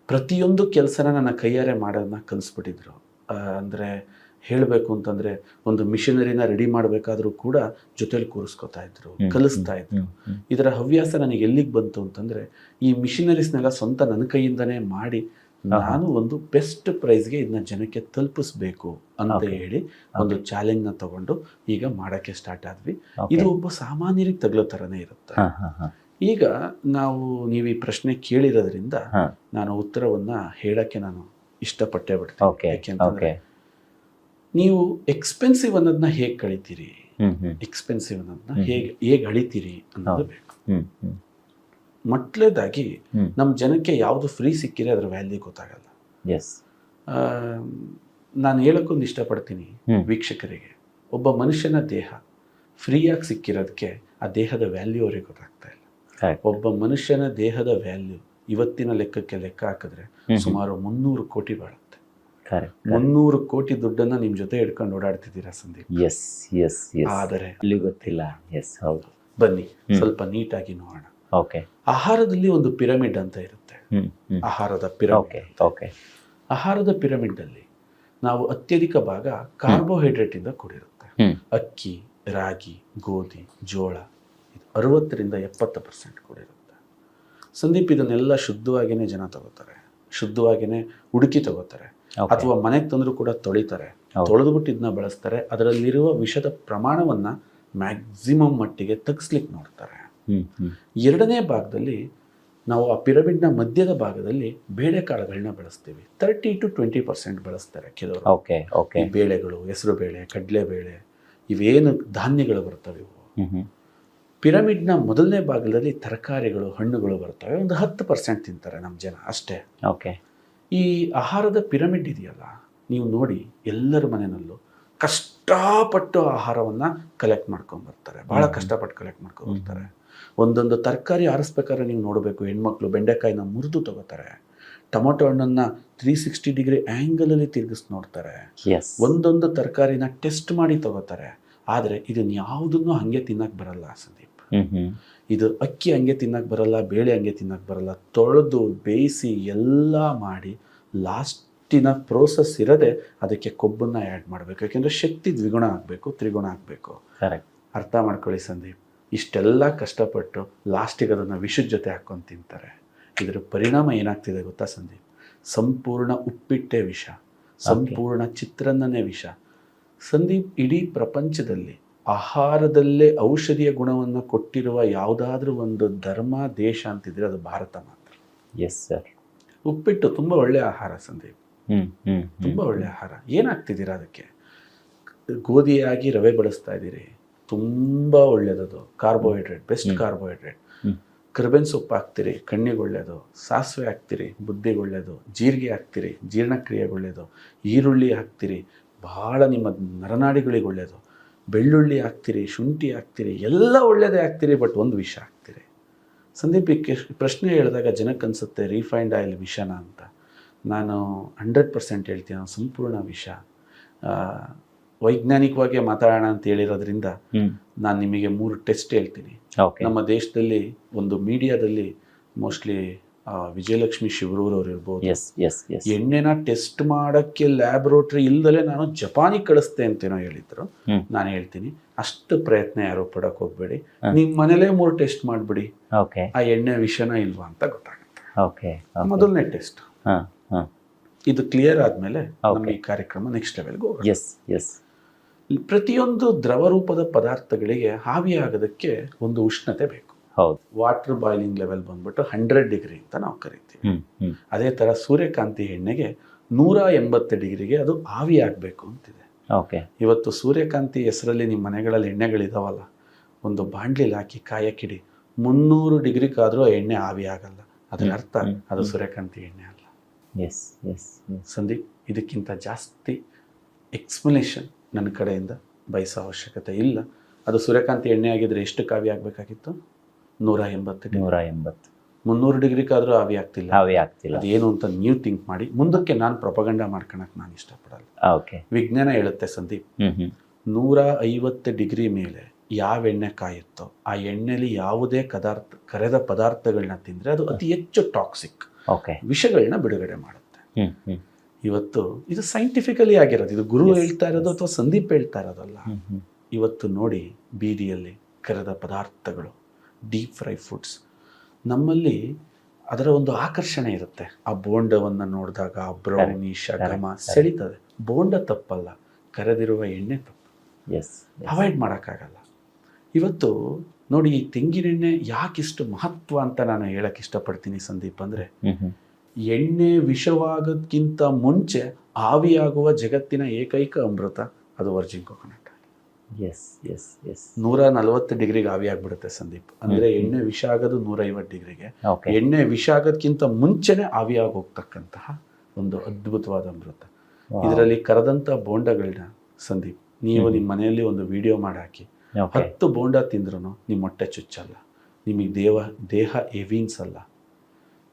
ಪ್ರತಿಯೊಂದು ಕೆಲಸನ ನನ್ನ ಕೈಯಾರೆ ಮಾಡೋದನ್ನ ಕಲಿಸ್ಬಿಟ್ಟಿದ್ರು. ಅಂದ್ರೆ ಹೇಳಬೇಕು ಅಂತಂದ್ರೆ ಒಂದು ಮಿಷನರಿನ ರೆಡಿ ಮಾಡಬೇಕಾದರೂ ಕೂಡ ಜೊತೆಲಿ ಕೂರಿಸ್ಕೊತಾ ಇದ್ರು ಕಲಿಸ್ತಾ ಇದ್ರು. ಇದರ ಹವ್ಯಾಸ ನನಗೆ ಎಲ್ಲಿಗೆ ಬಂತು ಅಂತಂದ್ರೆ ಈ ಮಿಷನರೀಸ್ನೆಲ್ಲ ಸ್ವಂತ ನನ್ನ ಕೈಯಿಂದನೇ ಮಾಡಿ ನಾನು ಒಂದು ಬೆಸ್ಟ್ ಪ್ರೈಸ್ಗೆ ಇದನ್ನ ಜನಕ್ಕೆ ತಲುಪಿಸ್ಬೇಕು ಅಂತ ಹೇಳಿ ಒಂದು ಚಾಲೆಂಜ್ನ ತಗೊಂಡು ಈಗ ಮಾಡಕ್ಕೆ ಸ್ಟಾರ್ಟ್ ಆದ್ವಿ. ಇದು ಒಬ್ಬ ಸಾಮಾನ್ಯರಿಗೆ ತಗಲೋ ಥರನೇ ಇರುತ್ತೆ. ಈಗ ನಾವು ನೀವು ಈ ಪ್ರಶ್ನೆ ಕೇಳಿರೋದ್ರಿಂದ. ನಾನು ಉತ್ತರವನ್ನ ಹೇಳಕ್ಕೆ ನಾನು ಇಷ್ಟಪಟ್ಟೆ ಬಿಡ್ತೀನಿ. ಯಾಕೆಂತಂದ್ರೆ ನೀವು ಎಕ್ಸ್ಪೆನ್ಸಿವ್ ಅನ್ನೋದನ್ನ ಹೇಗೆ ಕಳಿತೀರಿ? ಎಕ್ಸ್ಪೆನ್ಸಿವ್ ಅನ್ನೋದನ್ನ. ಹೇಗೆ ಹೇಗೆ ಅಳಿತೀರಿ ಅನ್ನೋದು. ಬೇಕು. ಮೊಟ್ಲೇದಾಗಿ ನಮ್ಮ ಜನಕ್ಕೆ ಯಾವುದು ಫ್ರೀ ಸಿಕ್ಕಿದ್ರೆ ಅದರ ವ್ಯಾಲ್ಯೂ ಗೊತ್ತಾಗಲ್ಲ. ನಾನು ಹೇಳಕ್ಕೊಂದು ಇಷ್ಟಪಡ್ತೀನಿ. ವೀಕ್ಷಕರಿಗೆ. ಒಬ್ಬ ಮನುಷ್ಯನ ದೇಹ ಫ್ರೀಯಾಗಿ ಸಿಕ್ಕಿರೋದಕ್ಕೆ ಆ ದೇಹದ ವ್ಯಾಲ್ಯೂ ಅವ್ರಿಗೆ ಗೊತ್ತಾಗ್ತಾ ಇಲ್ಲ. ಒಬ್ಬ ಮನುಷ್ಯನ ದೇಹದ ವ್ಯಾಲ್ಯೂ ಇವತ್ತಿನ ಲೆಕ್ಕಕ್ಕೆ ಲೆಕ್ಕ ಹಾಕಿದ್ರೆ ಸುಮಾರು ಮುನ್ನೂರು ಕೋಟಿ ಕರೆಕ್ಟ್ ಮುನ್ನೂರು ಕೋಟಿ ದುಡ್ಡನ್ನ ನಿಮ್ ಜೊತೆ ಇಡ್ಕೊಂಡು ಓಡಾಡ್ತಿದ್ದೀರಾ ಸಂದೀಪ್? ಎಸ್ ಎಸ್ ಆದರೆ ಅಲ್ಲಿ ಗೊತ್ತಿಲ್ಲ. ಎಸ್ ಹೌದು. ಬನ್ನಿ. ಸ್ವಲ್ಪ ನೀಟಾಗಿ ನೋಡೋಣ. ಓಕೆ ಆಹಾರದಲ್ಲಿ ಒಂದು ಪಿರಮಿಡ್ ಅಂತ ಇರುತ್ತೆ. ಆಹಾರದ ಪಿರಮಿಡ್. ಓಕೆ ಆಹಾರದ ಪಿರಮಿಡ್ ಅಲ್ಲಿ ನಾವು ಅತ್ಯಧಿಕ ಭಾಗ ಕಾರ್ಬೋಹೈಡ್ರೇಟ್ ಇಂದ ಕೂಡಿರುತ್ತೆ ಅಕ್ಕಿ ರಾಗಿ ಗೋಧಿ ಜೋಳ ಇದು ಅರವತ್ತರಿಂದ ಎಪ್ಪತ್ತು ಪರ್ಸೆಂಟ್ ಕೂಡಿರುತ್ತೆ. ಸಂದೀಪ್ ಇದನ್ನೆಲ್ಲ ಶುದ್ಧವಾಗಿನೇ ಜನ ತಗೋತಾರೆ. ಶುದ್ಧವಾಗಿನೇ ಹುಡುಕಿ ತಗೋತಾರೆ. ಅಥವಾ ಮನೆಗೆ ತಂದರೂ ಕೂಡ ತೊಳಿತಾರೆ. ತೊಳೆದುಬಿಟ್ಟು ಇದನ್ನ ಬಳಸ್ತಾರೆ. ಅದರಲ್ಲಿರುವ ವಿಷದ ಪ್ರಮಾಣವನ್ನ ಮ್ಯಾಕ್ಸಿಮಮ್ ಮಟ್ಟಿಗೆ ತಗ್ಸ್ಲಿಕ್ಕೆ ನೋಡ್ತಾರೆ. ಎರಡನೇ ಭಾಗದಲ್ಲಿ ನಾವು ಆ ಪಿರಮಿಡ್ನ ಮಧ್ಯದ ಭಾಗದಲ್ಲಿ ಬೇಳೆಕಾಳುಗಳನ್ನ ಬಳಸ್ತೀವಿ. ತರ್ಟಿ ಟು ಟ್ವೆಂಟಿ ಪರ್ಸೆಂಟ್ ಬಳಸ್ತಾರೆ ಕೆಲವರು. ಓಕೆ ಓಕೆ ಬೇಳೆಗಳು ಹೆಸರು ಬೇಳೆ ಕಡಲೆಬೇಳೆ ಇವೇನು ಧಾನ್ಯಗಳು ಬರ್ತವೆ ಇವು. ಪಿರಮಿಡ್ನ ಮೊದಲನೇ ಭಾಗದಲ್ಲಿ ತರಕಾರಿಗಳು ಹಣ್ಣುಗಳು ಬರ್ತವೆ. ಒಂದು ಹತ್ತು ಪರ್ಸೆಂಟ್ ತಿಂತಾರೆ ನಮ್ಮ ಜನ ಅಷ್ಟೇ. ಓಕೆ ಈ ಆಹಾರದ ಪಿರಮಿಡ್ ಇದೆಯಲ್ಲ ನೀವು ನೋಡಿ ಎಲ್ಲರ ಮನೆಯಲ್ಲೂ ಕಷ್ಟಪಟ್ಟು ಆಹಾರವನ್ನು ಕಲೆಕ್ಟ್ ಮಾಡ್ಕೊಂಡ್ಬರ್ತಾರೆ ಬರ್ತಾರೆ. ಬಹಳ ಕಷ್ಟಪಟ್ಟು ಕಲೆಕ್ಟ್ ಮಾಡ್ಕೊಂಡ್ಬರ್ತಾರೆ ಒಂದೊಂದು ತರಕಾರಿ ಆರಿಸ್ಬೇಕಾದ್ರೆ ನೀವು ನೋಡಬೇಕು ಹೆಣ್ಮಕ್ಳು ಬೆಂಡೆಕಾಯಿನ ಮುರಿದು ತಗೋತಾರೆ ಟೊಮೊಟೊ ಹಣ್ಣನ್ನು ತ್ರೀ ಸಿಕ್ಸ್ಟಿ ಡಿಗ್ರಿ ಆ್ಯಂಗಲಲ್ಲಿ ತಿರುಗಿಸ್ ನೋಡ್ತಾರೆ. ಒಂದೊಂದು ತರಕಾರಿನ ಟೆಸ್ಟ್ ಮಾಡಿ ತಗೋತಾರೆ. ಆದರೆ ಇದನ್ನು ಯಾವುದನ್ನು ಹಾಗೆ ತಿನ್ನಕ್ಕೆ ಬರಲ್ಲ ಸಂದೀಪ್. ಇದು ಅಕ್ಕಿ ಹಂಗೆ ತಿನ್ನಕ್ಕೆ ಬರಲ್ಲ ಬೇಳೆ ಹಂಗೆ ತಿನ್ನಕ್ಕೆ ಬರಲ್ಲ ತೊಳೆದು ಬೇಯಿಸಿ ಎಲ್ಲ ಮಾಡಿ ಲಾಸ್ಟಿನ ಪ್ರೋಸೆಸ್ ಇರದೆ ಅದಕ್ಕೆ ಕೊಬ್ಬನ್ನ ಆ್ಯಡ್ ಮಾಡಬೇಕು. ಯಾಕೆಂದ್ರೆ ಶಕ್ತಿ ದ್ವಿಗುಣ ಆಗಬೇಕು ತ್ರಿಗುಣ ಆಗಬೇಕು. ಕರೆಕ್ಟ್ ಅರ್ಥ ಮಾಡ್ಕೊಳ್ಳಿ ಸಂದೀಪ್. ಇಷ್ಟೆಲ್ಲ ಕಷ್ಟಪಟ್ಟು ಲಾಸ್ಟಿಗೆ ಅದನ್ನು ವಿಷದ ಜೊತೆ ಹಾಕ್ಕೊಂಡು ತಿಂತಾರೆ. ಇದರ ಪರಿಣಾಮ ಏನಾಗ್ತಿದೆ ಗೊತ್ತಾ ಸಂದೀಪ್? ಸಂಪೂರ್ಣ ಉಪ್ಪಿಟ್ಟೆ ವಿಷ ಸಂಪೂರ್ಣ ಚಿತ್ರಾನ್ನನೇ ವಿಷ. ಸಂದೀಪ್ ಇಡೀ ಪ್ರಪಂಚದಲ್ಲಿ ಆಹಾರದಲ್ಲೇ ಔಷಧಿಯ ಗುಣವನ್ನು ಕೊಟ್ಟಿರುವ ಯಾವುದಾದ್ರೂ ಒಂದು ಧರ್ಮ ದೇಶ ಅಂತಿದ್ರೆ ಅದು ಭಾರತ ಮಾತ್ರ. ಎಸ್ ಸರ್ ಉಪ್ಪಿಟ್ಟು ತುಂಬ ಒಳ್ಳೆ ಆಹಾರ ಸಂದೀಪ್ ತುಂಬ ಒಳ್ಳೆ ಆಹಾರ. ಏನಾಗ್ತಿದ್ದೀರಾ ಅದಕ್ಕೆ? ಗೋಧಿಯಾಗಿ ರವೆ ಬಳಸ್ತಾ ಇದ್ದೀರಿ. ತುಂಬ ಒಳ್ಳೆಯದದು ಕಾರ್ಬೋಹೈಡ್ರೇಟ್ ಬೆಸ್ಟ್ ಕಾರ್ಬೋಹೈಡ್ರೇಟ್ ಕರ್ಬೆನ್ ಕರ್ಬೇನ್ ಸೊಪ್ಪು ಹಾಕ್ತೀರಿ ಕಣ್ಣಿಗೆ ಒಳ್ಳೆಯದು. ಸಾಸಿವೆ ಹಾಕ್ತೀರಿ ಬುದ್ಧಿಗೆ ಒಳ್ಳೆಯದು. ಜೀರಿಗೆ ಹಾಕ್ತೀರಿ ಜೀರ್ಣಕ್ರಿಯೆಗೆ ಒಳ್ಳೆಯದು. ಈರುಳ್ಳಿ ಹಾಕ್ತೀರಿ ಬಹಳ ನಿಮ್ಮ ನರನಾಡಿಗಳಿಗೆ ಒಳ್ಳೆಯದು. ಬೆಳ್ಳುಳ್ಳಿ ಹಾಕ್ತೀರಿ ಶುಂಠಿ ಹಾಕ್ತೀರಿ ಎಲ್ಲ ಒಳ್ಳೆಯದೇ ಹಾಕ್ತೀರಿ ಬಟ್ ಒಂದು ವಿಷ ಹಾಕ್ತೀರಿ. ಸಂದೀಪ್ ಈ ಪ್ರಶ್ನೆ ಹೇಳಿದಾಗ ಜನಕ್ಕೆ ಅನಿಸುತ್ತೆ ರಿಫೈನ್ಡ್ ಆಯಿಲ್ ವಿಷನ ಅಂತ. ನಾನು ಹಂಡ್ರೆಡ್ ಪರ್ಸೆಂಟ್ ಹೇಳ್ತೀನಿ ನಾನು ಸಂಪೂರ್ಣ ವಿಷ. ವೈಜ್ಞಾನಿಕವಾಗಿ ಮಾತಾಡೋಣ ಅಂತ ಹೇಳಿರೋದ್ರಿಂದ ನಾನು ನಿಮಗೆ ಮೂರು ಟೆಸ್ಟ್ ಹೇಳ್ತೀನಿ. ನಮ್ಮ ದೇಶದಲ್ಲಿ ಒಂದು ಮೀಡಿಯಾದಲ್ಲಿ ಮೋಸ್ಟ್ಲಿ ವಿಜಯಲಕ್ಷ್ಮಿ ಶಿವರೂರ್ ಅವ್ರು ಇರ್ಬೋದು. ಎಸ್ ಎಸ್ ಎಸ್ ಎಣ್ಣೆನ ಟೆಸ್ಟ್ ಮಾಡಕ್ಕೆ ಲ್ಯಾಬ್ರೋಟ್ರಿ ಇಲ್ದಲೆ ನಾನು ಜಪಾನಿಗೆ ಕಳಿಸ್ತೆ ಅಂತೇನೋ ಹೇಳಿದ್ರು. ನಾನು ಹೇಳ್ತೀನಿ. ಅಷ್ಟು ಪ್ರಯತ್ನ ಯಾರು ಪಡಕ್ ಹೋಗ್ಬೇಡಿ. ನಿಮ್ ನಿಮ್ಮ ಮನೇಲೇ ಮೂರು ಟೆಸ್ಟ್ ಮಾಡ್ಬಿಡಿ. ಓಕೆ ಆ ಎಣ್ಣೆ ವಿಷನ ಇಲ್ವಾ ಅಂತ ಗೊತ್ತಾಗುತ್ತೆ. ಓಕೆ ಮೊದಲನೇ ಟೆಸ್ಟ್ ಹಾ ಹಾ. ಇದು ಕ್ಲಿಯರ್ ಆದ್ಮೇಲೆ. ನಮ್ಮ ಈ ಕಾರ್ಯಕ್ರಮ ನೆಕ್ಸ್ಟ್ ಲೆವೆಲ್ಗೆ ಪ್ರತಿಯೊಂದು ದ್ರವ ರೂಪದ ಪದಾರ್ಥಗಳಿಗೆ ಆವಿಯಾಗೋದಕ್ಕೆ ಒಂದು ಉಷ್ಣತೆ ಬೇಕು. ಹೌದು. ವಾಟರ್ ಬಾಯ್ಲಿಂಗ್ ಲೆವೆಲ್ ಬಂದ್ಬಿಟ್ಟು ಹಂಡ್ರೆಡ್ ಡಿಗ್ರಿ ಅಂತ ನಾವು ಕರಿತೀವಿ. ಅದೇ ಥರ ಸೂರ್ಯಕಾಂತಿ ಎಣ್ಣೆಗೆ ನೂರ ಎಂಬತ್ತು ಡಿಗ್ರಿಗೆ ಅದು ಆವಿ ಆಗಬೇಕು ಅಂತಿದೆ. ಓಕೆ. ಇವತ್ತು ಸೂರ್ಯಕಾಂತಿ ಹೆಸರಲ್ಲಿ ನಿಮ್ಮ ಮನೆಗಳಲ್ಲಿ ಎಣ್ಣೆಗಳಿದಾವಲ್ಲ ಒಂದು ಬಾಂಡ್ಲಿಲಿ ಹಾಕಿ ಕಾಯಕ್ಕಿಡಿ. ಮುನ್ನೂರು ಡಿಗ್ರಿಗಾದರೂ ಆ ಎಣ್ಣೆ ಆವಿ ಆಗಲ್ಲ. ಅದರ ಅರ್ಥ ಅದು ಸೂರ್ಯಕಾಂತಿ ಎಣ್ಣೆ ಅಲ್ಲ. ಎಸ್ ಎಸ್ ಸಂದೀಪ್ ಇದಕ್ಕಿಂತ ಜಾಸ್ತಿ ಎಕ್ಸ್ಪ್ಲನೇಷನ್ ನನ್ನ ಕಡೆಯಿಂದ ಬಯಸೋ ಅವಶ್ಯಕತೆ ಇಲ್ಲ. ಅದು ಸೂರ್ಯಕಾಂತಿ ಎಣ್ಣೆ ಆಗಿದ್ರೆ ಎಷ್ಟು ಕಾವಿ ಆಗಬೇಕಾಗಿತ್ತು? ನೂರ ಎಂಬತ್ತು ನೂರ ಎಂಬತ್ತು ಮುನ್ನೂರು ಡಿಗ್ರಿಗಾದರೂ ಆವಿ ಆಗ್ತಿಲ್ಲ. ಹಾವೇ ಆಗ್ತಿಲ್ಲ. ಏನು ಅಂತ ನೀವು ಥಿಂಕ್ ಮಾಡಿ. ಮುಂದಕ್ಕೆ ನಾನು ಪ್ರೊಪಗಂಡ ಮಾಡ್ಕೊಳಕ್ಕೆ ನಾನು ಇಷ್ಟಪಡಲ್ಲ. ಓಕೆ. ವಿಜ್ಞಾನ ಹೇಳುತ್ತೆ ಸಂದೀಪ್. ನೂರ ಐವತ್ತು ಡಿಗ್ರಿ ಮೇಲೆ ಯಾವ ಎಣ್ಣೆ ಕಾಯುತ್ತೋ ಆ ಎಣ್ಣೆಲಿ ಯಾವುದೇ ಪದಾರ್ಥ ಕರೆದ ಪದಾರ್ಥಗಳನ್ನ ತಿಂದರೆ ಅದು ಅತಿ ಹೆಚ್ಚು ಟಾಕ್ಸಿಕ್ ಓಕೆ. ವಿಷಗಳನ್ನ ಬಿಡುಗಡೆ ಮಾಡುತ್ತೆ. ಇವತ್ತು ಇದು ಸೈಂಟಿಫಿಕಲಿ ಆಗಿರೋದು. ಇದು ಗುರು ಹೇಳ್ತಾ ಇರೋದು. ಅಥವಾ ಸಂದೀಪ್ ಹೇಳ್ತಾ ಇರೋದಲ್ಲ? ಇವತ್ತು ನೋಡಿ ಬೀದಿಯಲ್ಲಿ ಕರೆದ ಪದಾರ್ಥಗಳು. ಡೀಪ್ ಫ್ರೈ ಫುಡ್ಸ್ ನಮ್ಮಲ್ಲಿ ಅದರ ಒಂದು ಆಕರ್ಷಣೆ ಇರುತ್ತೆ. ಆ ಬೋಂಡವನ್ನು ನೋಡಿದಾಗ ಆ ಬ್ರೌನಿ ಶಗಮ. ಸೆಳಿತದೆ. ಬೋಂಡ ತಪ್ಪಲ್ಲ. ಕರೆದಿರುವ ಎಣ್ಣೆ ತಪ್ಪು. ಎಸ್ ಅವಾಯ್ಡ್ ಮಾಡೋಕ್ಕಾಗಲ್ಲ. ಇವತ್ತು ನೋಡಿ ಈ ತೆಂಗಿನೆಣ್ಣೆ ಯಾಕಿಷ್ಟು ಮಹತ್ವ ಅಂತ ನಾನು ಹೇಳಕ್ ಇಷ್ಟಪಡ್ತೀನಿ ಸಂದೀಪ್ ಅಂದರೆ ಎಣ್ಣೆ ವಿಷವಾಗೋದ್ಕಿಂತ ಮುಂಚೆ ಆವಿಯಾಗುವ ಜಗತ್ತಿನ ಏಕೈಕ ಅಮೃತ ಅದು virgin coconut. Yes yes yes ನೂರ ನಲವತ್ತು ಡಿಗ್ರಿಗೆ ಆವಿಯಾಗ್ಬಿಡುತ್ತೆ ಸಂದೀಪ್. ಅಂದ್ರೆ ಎಣ್ಣೆ ವಿಷ ಆಗೋದು ನೂರೈವತ್ತು ಡಿಗ್ರಿಗೆ. ಎಣ್ಣೆ ವಿಷ ಆಗೋದಕ್ಕಿಂತ ಮುಂಚೆನೆ ಆವಿಯಾಗಿ ಹೋಗ್ತಕ್ಕಂತಹ ಒಂದು ಅದ್ಭುತವಾದ ಅಮೃತ. ಇದರಲ್ಲಿ ಕರೆದಂತ ಬೋಂಡಗಳನ್ನ ಸಂದೀಪ್ ನೀವು. ನಿಮ್ಮ ಮನೆಯಲ್ಲಿ ಒಂದು ವಿಡಿಯೋ ಮಾಡಿ ಹಾಕಿ ಹತ್ತು ಬೋಂಡ ತಿಂದ್ರು ನಿಮ್ಮ ಹೊಟ್ಟೆ ಚುಚ್ಚಲ್ಲ. ನಿಮಗೆ ದೇವ ದೇಹ ಎವಿನ್ಸಲ್ಲ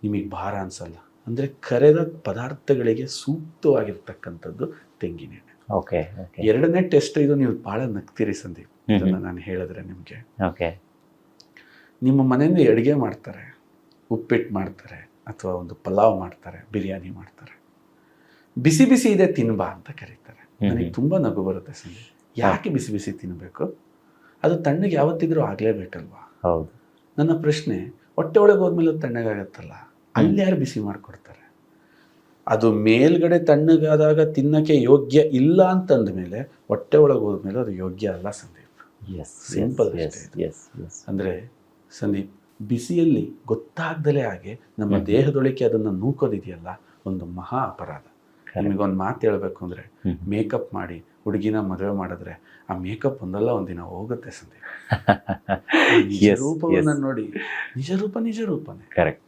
ನಿಮಗೆ ಭಾರ ಅನ್ಸಲ್ಲ. ಅಂದರೆ ಕರೆದ ಪದಾರ್ಥಗಳಿಗೆ ಸೂಕ್ತವಾಗಿರ್ತಕ್ಕಂಥದ್ದು ತೆಂಗಿನೆಣ್ಣೆ. ಓಕೆ ಎರಡನೇ ಟೆಸ್ಟ್ ಇದು ನೀವು ಭಾಳ ನಗ್ತೀರಿ ಸಂದೀಪ್ ಇದನ್ನು ನಾನು ಹೇಳಿದ್ರೆ ನಿಮಗೆ. ಓಕೆ ನಿಮ್ಮ ಮನೆಯಲ್ಲಿ ಅಡುಗೆ ಮಾಡ್ತಾರೆ ಉಪ್ಪಿಟ್ಟು ಮಾಡ್ತಾರೆ ಅಥವಾ ಒಂದು ಪಲಾವ್ ಮಾಡ್ತಾರೆ ಬಿರಿಯಾನಿ ಮಾಡ್ತಾರೆ. ಬಿಸಿ ಬಿಸಿ ಇದೆ ತಿನ್ಬಾ ಅಂತ ಕರೀತಾರೆ. ನನಗೆ. ತುಂಬ ನಗು ಬರುತ್ತೆ ಸಂದೀಪ್. ಯಾಕೆ ಬಿಸಿ ಬಿಸಿ ತಿನ್ನಬೇಕು ಅದು ತಣ್ಣಗೆ ಯಾವತ್ತಿದ್ರೂ ಆಗಲೇಬೇಕಲ್ವಾ? ಹೌದು. ನನ್ನ ಪ್ರಶ್ನೆ ಹೊಟ್ಟೆ ಒಳಗೆ ಹೋದ್ಮೇಲೆ ಅದು ತಣ್ಣಗಾಗತ್ತಲ್ಲ? ಅಲ್ಲಿ ಯಾರು ಬಿಸಿ ಮಾಡಿಕೊಡ್ತಾರೆ? ಅದು ಮೇಲ್ಗಡೆ ತಣ್ಣಗಾದಾಗ ತಿನ್ನಕ್ಕೆ ಯೋಗ್ಯ ಇಲ್ಲ ಅಂತಂದ ಮೇಲೆ ಹೊಟ್ಟೆ ಒಳಗೆ ಹೋದ್ಮೇಲೆ ಅದು ಯೋಗ್ಯ ಅಲ್ಲ ಸಂದೀಪ್. ಸಿಂಪಲ್ ಅಂದರೆ ಸಂದೀಪ್ ಬಿಸಿಯಲ್ಲಿ ಗೊತ್ತಾಗ್ದಲೇ ಹಾಗೆ ನಮ್ಮ ದೇಹದೊಳಕ್ಕೆ ಅದನ್ನ ನೂಕೋದಿದೆಯಲ್ಲ ಒಂದು ಮಹಾ ಅಪರಾಧ. ನಿಮಗೊಂದು ಮಾತು ಹೇಳಬೇಕು ಅಂದರೆ ಮೇಕಪ್ ಮಾಡಿ ಹುಡುಗಿನ ಮದುವೆ ಮಾಡಿದ್ರೆ ಆ ಮೇಕಪ್ ಒಂದಲ್ಲ ಒಂದಿನ ಹೋಗುತ್ತೆ ಸಂದೀಪ್. ಎಸ್ ನೋಡಿ ನಿಜ ರೂಪ ನಿಜ ರೂಪನೇ ಕರೆಕ್ಟ್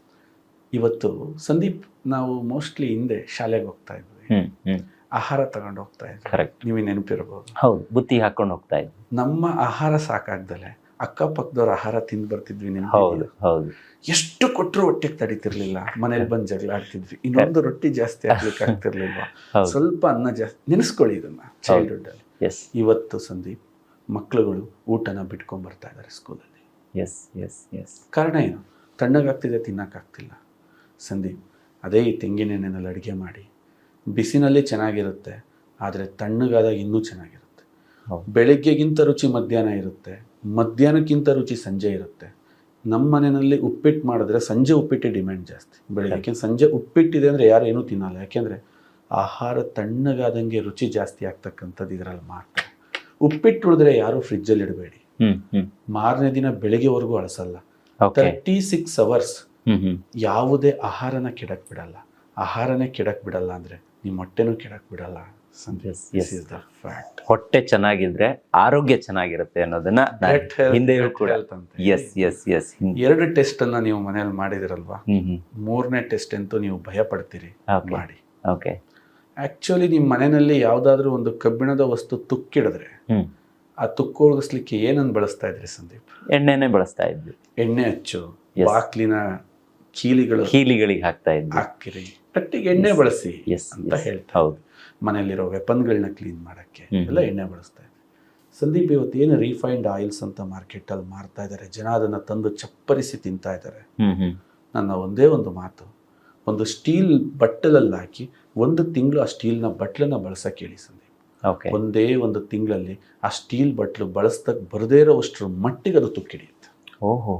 ಇವತ್ತು ಸಂದೀಪ್ ನಾವು ಮೋಸ್ಟ್ಲಿ ಹಿಂದೆ ಶಾಲೆಗೆ ಹೋಗ್ತಾ ಇದ್ವಿ. ಆಹಾರ ತಗೊಂಡು ಹೋಗ್ತಾ ಇದ್ವಿ. ಕರೆಕ್ಟ್ ನೀವು ನೆನಪಿರ್ಬೋದು? ಹೌದು ಬುತ್ತಿ ಹಾಕೊಂಡು ಹೋಗ್ತಾ ಇದ್ವಿ. ನಮ್ಮ ಆಹಾರ ಸಾಕಾಗ್ದಲೆ ಅಕ್ಕಪಕ್ಕದವ್ರ ಆಹಾರ ತಿಂದು ಬರ್ತಿದ್ವಿ ಹೌದು ಹೌದು. ಎಷ್ಟು ಕೊಟ್ಟರು ಹೊಟ್ಟೆಗೆ ತಡಿತಿರ್ಲಿಲ್ಲ. ಮನೇಲಿ ಬಂದು ಜಗಳ ಆಡ್ತಿದ್ವಿ. ಇನ್ನೊಂದು ರೊಟ್ಟಿ ಜಾಸ್ತಿ ಆಗ್ಲಿಕ್ಕೆ ಆಗ್ತಿರ್ಲಿಲ್ವಾ? ಸ್ವಲ್ಪ ಅನ್ನ ಜಾಸ್ತಿ ನೆನೆಸ್ಕೊಳ್ಳಿ ಇದನ್ನ ಚೈಲ್ಡ್ಹುಡ್ ಅಲ್ಲಿ ಇವತ್ತು ಸಂದೀಪ್ ಮಕ್ಕಳುಗಳು ಊಟನ ಬಿಟ್ಕೊಂಡ್ ಬರ್ತಾ ಇದ್ದಾರೆ ಸ್ಕೂಲಲ್ಲಿ ಎಸ್ ಎಸ್ ಎಸ್ ಕಾರಣ ಏನು? ತಣ್ಣಗಾಗ್ತಿದೆ ತಿನ್ನಕ್ಕಾಗ್ತಿಲ್ಲ. ಸಂದೀಪ್ ಅದೇ ಈ ತೆಂಗಿನೆಣ್ಣೆನಲ್ಲಿ ಅಡುಗೆ ಮಾಡಿ. ಬಿಸಿನಲ್ಲಿ ಚೆನ್ನಾಗಿರುತ್ತೆ ಆದರೆ ತಣ್ಣಗಾದಾಗ ಇನ್ನೂ ಚೆನ್ನಾಗಿರುತ್ತೆ. ಬೆಳಗ್ಗೆಗಿಂತ ರುಚಿ ಮಧ್ಯಾಹ್ನ ಇರುತ್ತೆ ಮಧ್ಯಾಹ್ನಕ್ಕಿಂತ ರುಚಿ ಸಂಜೆ ಇರುತ್ತೆ. ನಮ್ಮ ಮನೆಯಲ್ಲಿ ಉಪ್ಪಿಟ್ಟು ಮಾಡಿದ್ರೆ ಸಂಜೆ ಉಪ್ಪಿಟ್ಟೇ ಡಿಮ್ಯಾಂಡ್ ಜಾಸ್ತಿ. ಬೆಳಗ್ಗೆ ಯಾಕೆಂದ್ರೆ ಸಂಜೆ ಉಪ್ಪಿಟ್ಟಿದೆ ಅಂದರೆ ಯಾರು ಏನೂ ತಿನ್ನಲ್ಲ. ಯಾಕೆಂದರೆ ಆಹಾರ ತಣ್ಣಗಾದಂಗೆ ರುಚಿ ಜಾಸ್ತಿ ಆಗ್ತಕ್ಕಂಥದ್ದು ಇದರಲ್ಲಿ ಮಾಡ್ತಾರೆ ಉಪ್ಪಿಟ್ಟು ಉಳಿದ್ರೆ ಯಾರು ಫ್ರಿಜ್ಜಲ್ಲಿ ಇಡಬೇಡಿ. ಮಾರನೇ ದಿನ ಬೆಳಿಗ್ಗೆವರೆಗೂ ಅಳಸಲ್ಲ. ತರ್ಟಿ ಸಿಕ್ಸ್ ಅವರ್ಸ್ ಯಾವುದೇ ಆಹಾರನ ಕೆಡಕ್ ಬಿಡಲ್ಲ. ಆಹಾರನೇ ಕೆಡಕ್ ಬಿಡಲ್ಲ ಅಂದ್ರೆ ನಿಮ್ಮ ಹೊಟ್ಟೆನೂ ಕೆಡಕ್ ಬಿಡಲ್ಲ ಹೊಟ್ಟೆ ಚೆನ್ನಾಗಿದ್ರೆ ಆರೋಗ್ಯ ಚೆನ್ನಾಗಿರುತ್ತೆ ಅನ್ನೋದನ್ನ ಹಿಂದೆ ಎಸ್ ಎಸ್ ಎಸ್ ಎರಡು ಟೆಸ್ಟ್ ಅನ್ನ ನೀವು ಮನೇಲಿ ಮಾಡಿದಿರಲ್ವಾ? ಮೂರನೇ ಟೆಸ್ಟ್ ಅಂತೂ ನೀವು ಭಯ ಪಡ್ತೀರಿ ಮಾಡಿ. ಓಕೆ ಆಕ್ಚುಲಿ ನಿಮ್ಮ ಮನೆಯಲ್ಲಿ ಯಾವ್ದಾದ್ರು ಒಂದು ಕಬ್ಬಿಣದ ವಸ್ತು ತುಕ್ಕಿಡಿದ್ರೆ ಆ ತುಕ್ಕು ಒಳಗಿಸ್ಲಿಕ್ಕೆ ಏನನ್ನು ಬಳಸ್ತಾ ಇದ್ರಿ ಸಂದೀಪ್? ಎಣ್ಣೆನೆ ಬಳಸ್ತಾ ಇದ್ವಿ. ಎಣ್ಣೆ ಹಚ್ಚು. ಬಾಕ್ಲಿನ ಕೀಲಿಗಳು ಕೀಲಿಗಳಿಗೆ ಹಾಕ್ತಾ ಇದ್ವಿ. ಹಾಕಿರಿ. ತಟ್ಟಿಗೆ ಎಣ್ಣೆ ಬಳಸಿ ಎಸ್ ಅಂತ ಹೇಳ್ತಾ ಹೌದು. ಮನೆಯಲ್ಲಿರೋ ವೆಪನ್ಗಳನ್ನ ಕ್ಲೀನ್ ಮಾಡೋಕ್ಕೆ. ಎಲ್ಲ ಎಣ್ಣೆ ಬಳಸ್ತಾ ಇದೆ ಸಂದೀಪ್ ಇವತ್ತು ಏನು ರೀಫೈನ್ಡ್ ಆಯಿಲ್ಸ್ ಅಂತ ಮಾರ್ಕೆಟಲ್ಲಿ ಮಾರ್ತಾ ಇದ್ದಾರೆ? ಜನ ಅದನ್ನು ತಂದು ಚಪ್ಪರಿಸಿ ತಿಂತಾ ಇದ್ದಾರೆ. ನನ್ನ ಒಂದೇ ಒಂದು ಮಾತು. ಒಂದು ಸ್ಟೀಲ್ ಬಟ್ಟಲಲ್ಲಿ ಹಾಕಿ ಒಂದು ತಿಂಗಳು ಆ ಸ್ಟೀಲ್ನ ಬಟ್ಲನ್ನ ಬಳಸಕ್ಕೆ ಹೇಳಿ ಸಂದೀಪ್. ಒಂದೇ ಒಂದು ತಿಂಗಳಲ್ಲಿ ಆ ಸ್ಟೀಲ್ ಬಟ್ಲು ಬಳಸ್ದಕ್ಕೆ ಬರದೇ ಇರೋವಷ್ಟರ ಮಟ್ಟಿಗೆ ಅದು ತುಕ್ಕಿಡಿಯುತ್ತೆ ಓಹೋ.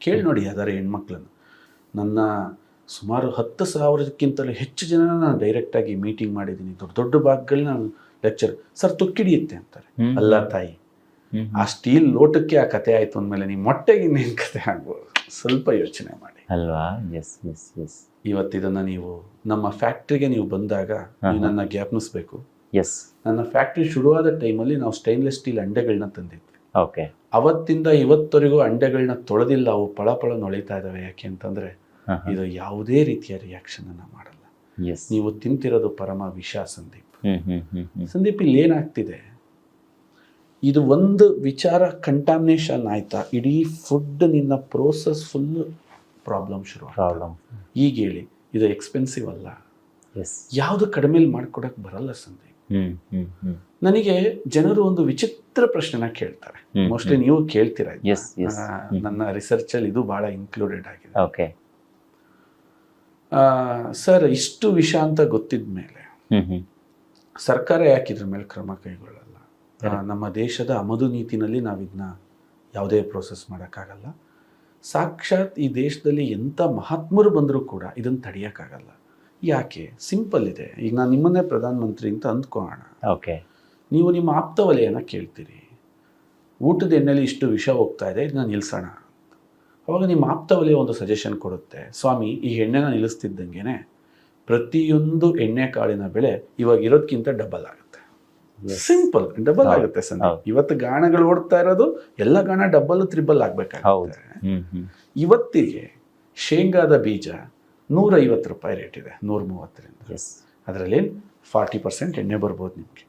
ಕೇಳಿ ನೋಡಿ ಯಾವ್ದಾರು ಹೆಣ್ಮಕ್ಳನ್ನು. ನನ್ನ ಸುಮಾರು ಹತ್ತು ಸಾವಿರಕ್ಕಿಂತಲೂ ಹೆಚ್ಚು ಜನ ನಾನು ಡೈರೆಕ್ಟಾಗಿ ಮೀಟಿಂಗ್ ಮಾಡಿದ್ದೀನಿ. ದೊಡ್ಡ ದೊಡ್ಡ ಭಾಗಗಳಲ್ಲಿ ನಾನು ಲೆಕ್ಚರ್ ಸರ್ ತುಕ್ಕಿಡಿಯುತ್ತೆ ಅಂತಾರೆ. ಅಲ್ಲ ತಾಯಿ ಆ ಸ್ಟೀಲ್ ಲೋಟಕ್ಕೆ ಆ ಕತೆ ಆಯಿತು ಅಂದಮೇಲೆ ನೀವು ಮೊಟ್ಟೆಗೆ ಇನ್ನೇನು ಕತೆ ಆಗ್ಬೋದು ಸ್ವಲ್ಪ ಯೋಚನೆ ಮಾಡಿ. ಅಲ್ವಾ? ಎಸ್ ಎಸ್ ಎಸ್ ಇವತ್ತಿದನ್ನು ನೀವು ನಮ್ಮ ಫ್ಯಾಕ್ಟ್ರಿಗೆ ನೀವು ಬಂದಾಗ ನೀವು ನನ್ನ ಜ್ಞಾಪನಿಸ್ಬೇಕು ಎಸ್ ನನ್ನ ಫ್ಯಾಕ್ಟ್ರಿ ಶುರುವಾದ ಟೈಮಲ್ಲಿ ನಾವು ಸ್ಟೈನ್ಲೆಸ್ ಸ್ಟೀಲ್ ಅಂಡೆಗಳನ್ನ ತಂದಿದ್ವಿ. ಓಕೆ. ಅವತ್ತಿಂದ ಇವತ್ತವರೆಗೂ ಅಂಡೆಗಳನ್ನ ತೊಳೆದಿಲ್ಲ ಅವು ಪಳಪಳ ನೊಳಿತಾ ಇದಾವೆ. ಯಾಕೆ ಅಂತಂದ್ರೆ ಇದು ಯಾವುದೇ ರೀತಿಯ ರಿಯಾಕ್ಷನ್ ಅನ್ನ ಮಾಡಲ್ಲ. ನೀವು ತಿಂತಿರೋದು ಪರಮ ವಿಷ ಸಂದೀಪ್. ಸಂದೀಪ್ ಇಲ್ಲಿ ಏನಾಗ್ತಿದೆ ಇದು ಒಂದು ವಿಚಾರ ಕಂಟಾಮಿನೇಷನ್ ಆಯ್ತಾ? ಇಡೀ ಫುಡ್ ನಿನ್ನ ಪ್ರೋಸೆಸ್ ಫುಲ್ ಪ್ರಾಬ್ಲಮ್ ಶುರು ಪ್ರಾಬ್ಲಮ್ ಈಗ ಹೇಳಿ ಇದು ಎಕ್ಸ್ಪೆನ್ಸಿವ್ ಅಲ್ಲ. ಎಸ್ ಯಾವುದು ಕಡಿಮೆಲಿ ಮಾಡ್ಕೊಡಕ್ ಬರಲ್ಲ ಸಂದೀಪ್. ನನಗೆ ಜನರು ಒಂದು ವಿಚಿತ್ರ ಪ್ರಶ್ನೆನ ಕೇಳ್ತಾರೆ. ಮೋಸ್ಟ್ಲಿ ನೀವು ಕೇಳ್ತೀರಾ. ನನ್ನ ರಿಸರ್ಚ್ ಅಲ್ಲಿ ಇದು ಬಹಳ ಇನ್ಕ್ಲೂಡೆಡ್ ಆಗಿದೆ. ಓಕೆ ಸರ್ ಇಷ್ಟು ವಿಷ ಅಂತ ಗೊತ್ತಿದ ಮೇಲೆ ಸರ್ಕಾರ ಯಾಕೆ ಇದ್ರ ಮೇಲೆ ಕ್ರಮ ಕೈಗೊಳ್ಳಲ್ಲ? ನಮ್ಮ ದೇಶದ ಆಮದು ನೀತಿನಲ್ಲಿ ನಾವು ಇದನ್ನ ಯಾವುದೇ ಪ್ರೋಸೆಸ್ ಮಾಡೋಕ್ಕಾಗಲ್ಲ. ಸಾಕ್ಷಾತ್ ಈ ದೇಶದಲ್ಲಿ ಎಂಥ ಮಹಾತ್ಮರು ಬಂದರೂ ಕೂಡ ಇದನ್ನು ತಡೆಯೋಕ್ಕಾಗಲ್ಲ. ಯಾಕೆ? ಸಿಂಪಲ್ ಇದೆ. ಈಗ ನಾನು ನಿಮ್ಮನ್ನೇ ಪ್ರಧಾನಮಂತ್ರಿ ಅಂತ ಅಂದ್ಕೋಣ ಓಕೆ ನೀವು ನಿಮ್ಮ ಆಪ್ತ ವಲಯನ ಕೇಳ್ತೀರಿ. ಊಟದ ಎಣ್ಣೆಲಿ ಇಷ್ಟು ವಿಷ ಹೋಗ್ತಾ ಇದೆ ಇದನ್ನ ನಿಲ್ಲಿಸೋಣ ಅವಾಗ ನಿಮ್ಮ ಆಪ್ತ ವಲಯ ಒಂದು ಸಜೆಷನ್ ಕೊಡುತ್ತೆ. ಸ್ವಾಮಿ ಈ ಎಣ್ಣೆನ ನಿಲ್ಲಿಸ್ತಿದ್ದಂಗೆ ಪ್ರತಿಯೊಂದು ಎಣ್ಣೆ ಕಾಳಿನ ಬೆಲೆ ಇವಾಗ ಇರೋದಕ್ಕಿಂತ ಡಬಲ್ ಆಗುತ್ತೆ. ಸಿಂಪಲ್ ಡಬಲ್ ಆಗುತ್ತೆ ಸರ್ ಇವತ್ತು ಗಾಣಗಳು ಓಡ್ತಾ ಇರೋದು ಎಲ್ಲ ಗಾಣ ಡಬಲ್ ತ್ರಿಬಲ್ ಆಗ್ಬೇಕಾಗುತ್ತೆ. ಹ್ಮ್ ಹ್ಮ್. ಇವತ್ತಿಗೆ ಶೇಂಗಾದ ಬೀಜ ನೂರೈವತ್ತು ರೂಪಾಯಿ ರೇಟ್ ಇದೆ ನೂರ ಮೂವತ್ತರಿಂದ ಅದರಲ್ಲಿ ಫಾರ್ಟಿ ಪರ್ಸೆಂಟ್ ಎಣ್ಣೆ ಬರ್ಬೋದು ನಿಮಗೆ.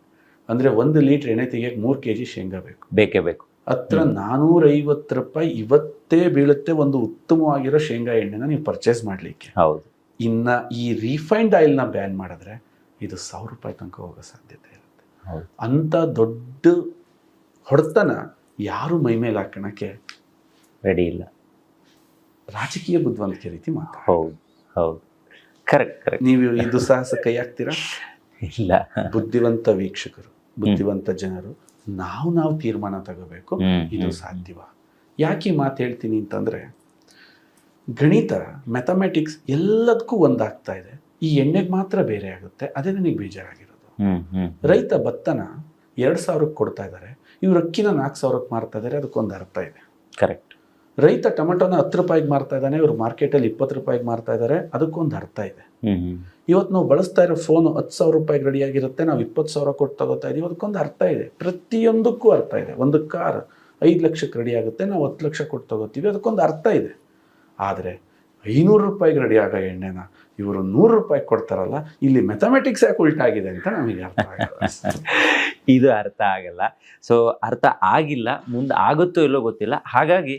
ಅಂದರೆ ಒಂದು ಲೀಟ್ರ್ ಎಣ್ಣೆ ತೆಗಿಯೋಕೆ ಮೂರು ಕೆ ಜಿ ಶೇಂಗಾ ಬೇಕು. ಬೇಕೇ ಬೇಕು. ಹತ್ರ ನಾನೂರೈವತ್ತು ರೂಪಾಯಿ ಇವತ್ತೇ ಬೀಳುತ್ತೆ ಒಂದು ಉತ್ತಮವಾಗಿರೋ ಶೇಂಗಾ ಎಣ್ಣೆನ ನೀವು ಪರ್ಚೇಸ್ ಮಾಡಲಿಕ್ಕೆ. ಹೌದು. ಇನ್ನು ಈ ರಿಫೈನ್ಡ್ ಆಯಿಲ್ನ ಬ್ಯಾನ್ ಮಾಡಿದ್ರೆ ಇದು ಸಾವಿರ ರೂಪಾಯಿ ತನಕ ಹೋಗೋ ಸಾಧ್ಯತೆ ಇರುತ್ತೆ. ಹೌದು. ಅಂಥ ದೊಡ್ಡ ಹೊಡೆತನ ಯಾರು ಮೈ ಮೇಲೆ ಹಾಕೋಣಕ್ಕೆ ರೆಡಿ ಇಲ್ಲ. ರಾಜಕೀಯ ಬುದ್ಧಿವಂತಿಕೆ ರೀತಿ ಮಾತು ಹೌದು ಹೌದು. ಕರೆಕ್ಟ್ ಕರೆಕ್ಟ್ ನೀವು ಈ ದುಸ್ಸಾಹಸ ಕೈ ಹಾಕ್ತೀರಾ? ಇಲ್ಲ. ಬುದ್ಧಿವಂತ ವೀಕ್ಷಕರು. ಬುದ್ಧಿವಂತ ಜನರು ನಾವು ನಾವು ತೀರ್ಮಾನ ತಗೋಬೇಕು ಇದು. ಸಾಧ್ಯವ? ಯಾಕೆ ಮಾತು ಹೇಳ್ತೀನಿ ಅಂತಂದ್ರೆ ಗಣಿತ ಮ್ಯಾಥಮೆಟಿಕ್ಸ್ ಎಲ್ಲದಕ್ಕೂ ಒಂದಾಗ್ತಾ ಇದೆ. ಈ ಎಣ್ಣೆಗೆ ಮಾತ್ರ ಬೇರೆ ಆಗುತ್ತೆ ಅದೇ ನನಗೆ ಬೇಜಾರಾಗಿರೋದು. ರೈತ ಭತ್ತನ ಎರಡು ಸಾವಿರಕ್ಕೆ ಕೊಡ್ತಾ ಇದ್ದಾರೆ ಇವ್ರು ಅಕ್ಕಿನ ನಾಲ್ಕು ಸಾವಿರಕ್ಕೆ ಮಾರ್ತಾ ಇದ್ದಾರೆ ಅದಕ್ಕೊಂದು ಅರ್ಥ ಇದೆ. ಕರೆಕ್ಟ್ ರೈತ ಟೊಮೆಟೊನ ಹತ್ತು ರೂಪಾಯಿಗೆ ಮಾರ್ತಾ ಇದ್ದಾನೆ ಮಾರ್ಕೆಟ್ ಮಾರ್ಕೆಟಲ್ಲಿ ಇಪ್ಪತ್ತು ರೂಪಾಯಿಗೆ ಮಾರ್ತಾ ಇದ್ದಾರೆ ಅದಕ್ಕೊಂದು ಅರ್ಥ ಇದೆ. ಇವತ್ತು ನಾವು ಬಳಸ್ತಾ ಇರೋ ಫೋನು ಹತ್ತು ಸಾವಿರ ರೂಪಾಯಿಗೆ ರೆಡಿಯಾಗಿರುತ್ತೆ ನಾವು ಇಪ್ಪತ್ತು ಸಾವಿರ ಕೊಟ್ಟು ತಗೋತಾ ಇದೀವಿ ಅದಕ್ಕೊಂದು ಅರ್ಥ ಇದೆ. ಪ್ರತಿಯೊಂದಕ್ಕೂ ಅರ್ಥ ಇದೆ. ಒಂದು ಕಾರ್ ಐದು ಲಕ್ಷಕ್ಕೆ ರೆಡಿ ಆಗುತ್ತೆ ನಾವು ಹತ್ತು ಲಕ್ಷ ಕೊಟ್ಟು ತಗೋತೀವಿ ಅದಕ್ಕೊಂದು ಅರ್ಥ ಇದೆ. ಆದರೆ ಐನೂರು ರೂಪಾಯಿಗೆ ರೆಡಿ ಆಗೋ ಎಣ್ಣೆನ ಇವರು ನೂರು ರೂಪಾಯಿ ಕೊಡ್ತಾರಲ್ಲ ಇಲ್ಲಿ ಮೆಥಮೆಟಿಕ್ಸ್ ಯಾಕೆ ಉಲ್ಟಾಗಿದೆ ಅಂತ ನಮಗೆ ಅರ್ಥ ಆಗಲ್ಲ. ಇದು ಅರ್ಥ ಆಗಲ್ಲ. ಸೊ ಅರ್ಥ ಆಗಿಲ್ಲ ಮುಂದೆ ಆಗುತ್ತೋ ಇಲ್ಲೋ ಗೊತ್ತಿಲ್ಲ. ಹಾಗಾಗಿ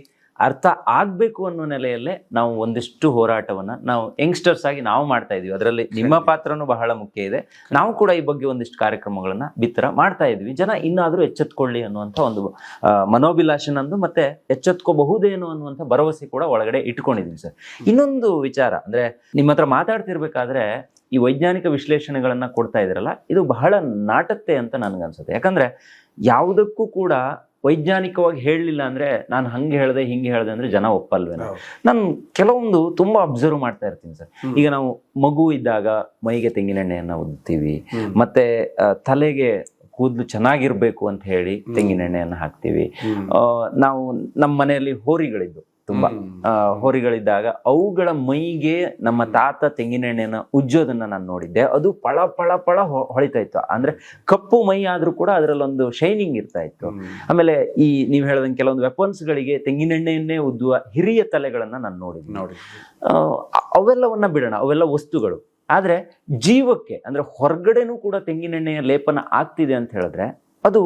ಅರ್ಥ ಆಗಬೇಕು ಅನ್ನೋ ನೆಲೆಯಲ್ಲೇ ನಾವು ಒಂದಿಷ್ಟು ಹೋರಾಟವನ್ನ ನಾವು ಯಂಗ್ಸ್ಟರ್ಸ್ ಆಗಿ ನಾವು ಮಾಡ್ತಾ ಇದೀವಿ. ಅದರಲ್ಲಿ ನಿಮ್ಮ ಪಾತ್ರನೂ ಬಹಳ ಮುಖ್ಯ ಇದೆ. ನಾವು ಕೂಡ ಈ ಬಗ್ಗೆ ಒಂದಿಷ್ಟು ಕಾರ್ಯಕ್ರಮಗಳನ್ನು ಬಿತ್ತರ ಮಾಡ್ತಾ ಇದ್ವಿ. ಜನ ಇನ್ನಾದರೂ ಎಚ್ಚೆತ್ಕೊಳ್ಳಿ ಅನ್ನುವಂಥ ಒಂದು ಮನೋಭಿಲಾಷನಂದು ಮನೋಭಿಲಾಷೆ ನಂದು ಮತ್ತೆ ಎಚ್ಚೆತ್ಕೋಬಹುದೇನೋ ಅನ್ನುವಂಥ ಭರವಸೆ ಕೂಡ ಒಳಗಡೆ ಇಟ್ಕೊಂಡಿದೀವಿ ಸರ್. ಇನ್ನೊಂದು ವಿಚಾರ ಅಂದ್ರೆ ನಿಮ್ಮ ಹತ್ರ ಮಾತಾಡ್ತಿರ್ಬೇಕಾದ್ರೆ ಈ ವೈಜ್ಞಾನಿಕ ವಿಶ್ಲೇಷಣೆಗಳನ್ನು ಕೊಡ್ತಾ ಇದ್ರಲ್ಲ ಇದು ಬಹಳ ನಾಟತ್ತೆ ಅಂತ ನನಗನ್ಸುತ್ತೆ. ಯಾಕಂದ್ರೆ ಯಾವುದಕ್ಕೂ ಕೂಡ ವೈಜ್ಞಾನಿಕವಾಗಿ ಹೇಳಲಿಲ್ಲ ಅಂದ್ರೆ ನಾನು ಹಂಗೆ ಹೇಳ್ದೆ ಹಿಂಗೆ ಹೇಳ್ದೆ ಅಂದ್ರೆ ಜನ ಒಪ್ಪಲ್ವೇನೋ. ನಾನು ಕೆಲವೊಂದು ತುಂಬಾ ಅಬ್ಸರ್ವ್ ಮಾಡ್ತಾ ಇರ್ತೀನಿ ಸರ್. ಈಗ ನಾವು ಮಗು ಇದ್ದಾಗ ಮೈಗೆ ತೆಂಗಿನೆಣ್ಣೆಯನ್ನು ಉದ್ತೀವಿ ಮತ್ತು ತಲೆಗೆ ಕೂದಲು ಚೆನ್ನಾಗಿರಬೇಕು ಅಂತ ಹೇಳಿ ತೆಂಗಿನೆಣ್ಣೆಯನ್ನು ಹಾಕ್ತೀವಿ. ನಾವು ನಮ್ಮ ಮನೆಯಲ್ಲಿ ಹೋರಿಗಳಿದ್ದು. ತುಂಬಾ ಹೋರಿಗಳಿದ್ದಾಗ ಅವುಗಳ ಮೈಗೆ ನಮ್ಮ ತಾತ ತೆಂಗಿನೆಣ್ಣೆನ ಉಜ್ಜೋದನ್ನ ನಾನು ನೋಡಿದ್ದೆ. ಅದು ಪಳ ಪಳ ಪಳ ಹೊಳಿತಾ ಇತ್ತು. ಅಂದ್ರೆ ಕಪ್ಪು ಮೈ ಆದ್ರೂ ಕೂಡ ಅದರಲ್ಲೊಂದು ಶೈನಿಂಗ್ ಇರ್ತಾ ಇತ್ತು. ಆಮೇಲೆ ಈ ನೀವು ಹೇಳ್ದಂಗೆ ಕೆಲವೊಂದು ವೆಪನ್ಸ್ ಗಳಿಗೆ ತೆಂಗಿನೆಣ್ಣೆಯನ್ನೇ ಉದ್ದುವ ಹಿರಿಯ ತಲೆಗಳನ್ನ ನಾನು ನೋಡಿದ್ದೆ. ನೋಡಿ ಅವೆಲ್ಲವನ್ನ ಬಿಡೋಣ ಅವೆಲ್ಲ ವಸ್ತುಗಳು. ಆದ್ರೆ ಜೀವಕ್ಕೆ ಅಂದ್ರೆ ಹೊರಗಡೆನೂ ಕೂಡ ತೆಂಗಿನೆಣ್ಣೆಯ ಲೇಪನ ಆಗ್ತಿದೆ ಅಂತ ಹೇಳಿದ್ರೆ ಅದು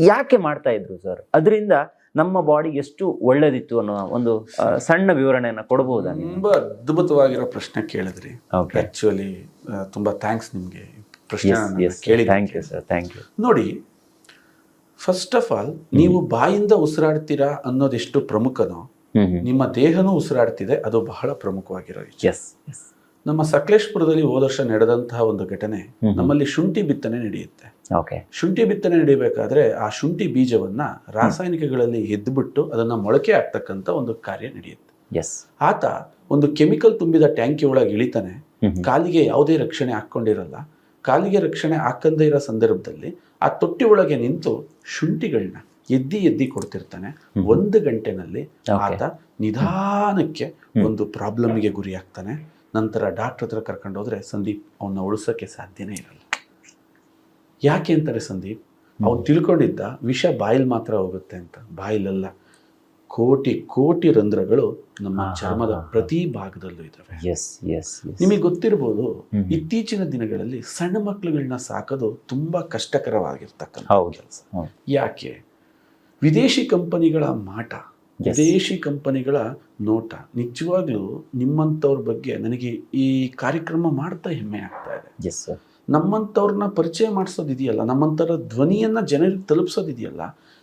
ಯಾಕೆ ಮಾಡ್ತಾ ಇದ್ರು ಸರ್? ಅದರಿಂದ ನಮ್ಮ ಬಾಡಿ ಎಷ್ಟು ಒಳ್ಳೇದಿತ್ತು ಅನ್ನೋ ಒಂದು ಸಣ್ಣ ವಿವರಣೆಯನ್ನು ಕೊಡಬಹುದಾ ತುಂಬ ಅದ್ಭುತವಾಗಿರೋ ಪ್ರಶ್ನೆ ಕೇಳಿದ್ರಿ. ಆಕ್ಚುಲಿ ತುಂಬಾ ಥ್ಯಾಂಕ್ಸ್ ನಿಮ್ಗೆ ಪ್ರಶ್ನೆ ಕೇಳಿ thank you sir thank you ನೋಡಿ ಫಸ್ಟ್ ಆಫ್ ಆಲ್ ನೀವು ಬಾಯಿಂದ ಉಸಿರಾಡ್ತೀರಾ ಅನ್ನೋದೆಷ್ಟು ಪ್ರಮುಖನೋ ನಿಮ್ಮ ದೇಹನೂ ಉಸಿರಾಡ್ತಿದೆ ಅದು ಬಹಳ ಪ್ರಮುಖವಾಗಿರೋ ಎಸ್ ನಮ್ಮ ಸಕಲೇಶ್ಪುರದಲ್ಲಿ ಹೋದ ವರ್ಷ ನಡೆದಂತಹ ಒಂದು ಘಟನೆ ನಮ್ಮಲ್ಲಿ ಶುಂಠಿ ಬಿತ್ತನೆ ನಡೆಯುತ್ತೆ. ಓಕೆ ಶುಂಠಿ ಬಿತ್ತನೆ ನಡೀಬೇಕಾದ್ರೆ ಆ ಶುಂಠಿ ಬೀಜವನ್ನ ರಾಸಾಯನಿಕಗಳಲ್ಲಿ ಎದ್ಬಿಟ್ಟು ಅದನ್ನ ಮೊಳಕೆ ಆಗ್ತಕ್ಕಂತ ಒಂದು ಕಾರ್ಯ ನಡೆಯುತ್ತೆ. ಎಸ್ ಆತ ಒಂದು ಕೆಮಿಕಲ್ ತುಂಬಿದ ಟ್ಯಾಂಕಿ ಒಳಗೆ ಇಳಿತಾನೆ. ಕಾಲಿಗೆ ಯಾವುದೇ ರಕ್ಷಣೆ ಹಾಕೊಂಡಿರಲ್ಲ ಕಾಲಿಗೆ ರಕ್ಷಣೆ ಹಾಕಂದೇ ಇರೋ ಸಂದರ್ಭದಲ್ಲಿ ಆ ತೊಟ್ಟಿ ಒಳಗೆ ನಿಂತು ಶುಂಠಿಗಳನ್ನ ಎದ್ದಿ ಎದ್ದಿ ಕೊಡ್ತಿರ್ತಾನೆ. ಒಂದು ಗಂಟೆನಲ್ಲಿ ಆತ ನಿಧಾನಕ್ಕೆ ಒಂದು ಪ್ರಾಬ್ಲಮ್ಗೆ ಗುರಿ ಆಗ್ತಾನೆ ನಂತರ ಡಾಕ್ಟರ್ ಹತ್ರ ಕರ್ಕೊಂಡು ಹೋದ್ರೆ ಸಂದೀಪ್ ಅವನ್ನ ಉಳಿಸೋಕೆ ಸಾಧ್ಯನೇ ಇರಲ್ಲ. ಯಾಕೆ ಅಂತಾರೆ ಸಂದೀಪ್? ಅವ್ನು ತಿಳ್ಕೊಂಡಿದ್ದ ವಿಷ ಬಾಯಿಲ್ ಮಾತ್ರ ಹೋಗುತ್ತೆ ಅಂತ. ಬಾಯಿಲಲ್ಲ ಕೋಟಿ ಕೋಟಿ ರಂಧ್ರಗಳು ನಮ್ಮ ಚರ್ಮದ. ಪ್ರತಿ ಭಾಗದಲ್ಲೂ ಇದ್ದಾವೆ ನಿಮಗೆ ಗೊತ್ತಿರ್ಬೋದು ಇತ್ತೀಚಿನ ದಿನಗಳಲ್ಲಿ ಸಣ್ಣ ಮಕ್ಕಳುಗಳನ್ನ ಸಾಕೋದು ತುಂಬಾ ಕಷ್ಟಕರವಾಗಿರ್ತಕ್ಕಂಥ. ಕೆಲಸ. ಯಾಕೆ? ವಿದೇಶಿ ಕಂಪನಿಗಳ ಮಾಟ ವಿದೇಶಿ ಕಂಪನಿಗಳ ನೋಟ ನಿಜವಾಗ್ಲೂ ನಿಮ್ಮಂಥವ್ರ ಬಗ್ಗೆ ನನಗೆ ಈ ಕಾರ್ಯಕ್ರಮ ಮಾಡ್ತಾ ಹೆಮ್ಮೆ ಆಗ್ತಾ ಇದೆ. ನಮ್ಮಂಥವ್ರನ್ನ ಪರಿಚಯ ಮಾಡಿಸೋದಿದೆಯಲ್ಲ ನಮ್ಮಂಥರ ಧ್ವನಿಯನ್ನ ಜನರಿಗೆ ತಲುಪಿಸೋದಿದೆಯಲ್ಲ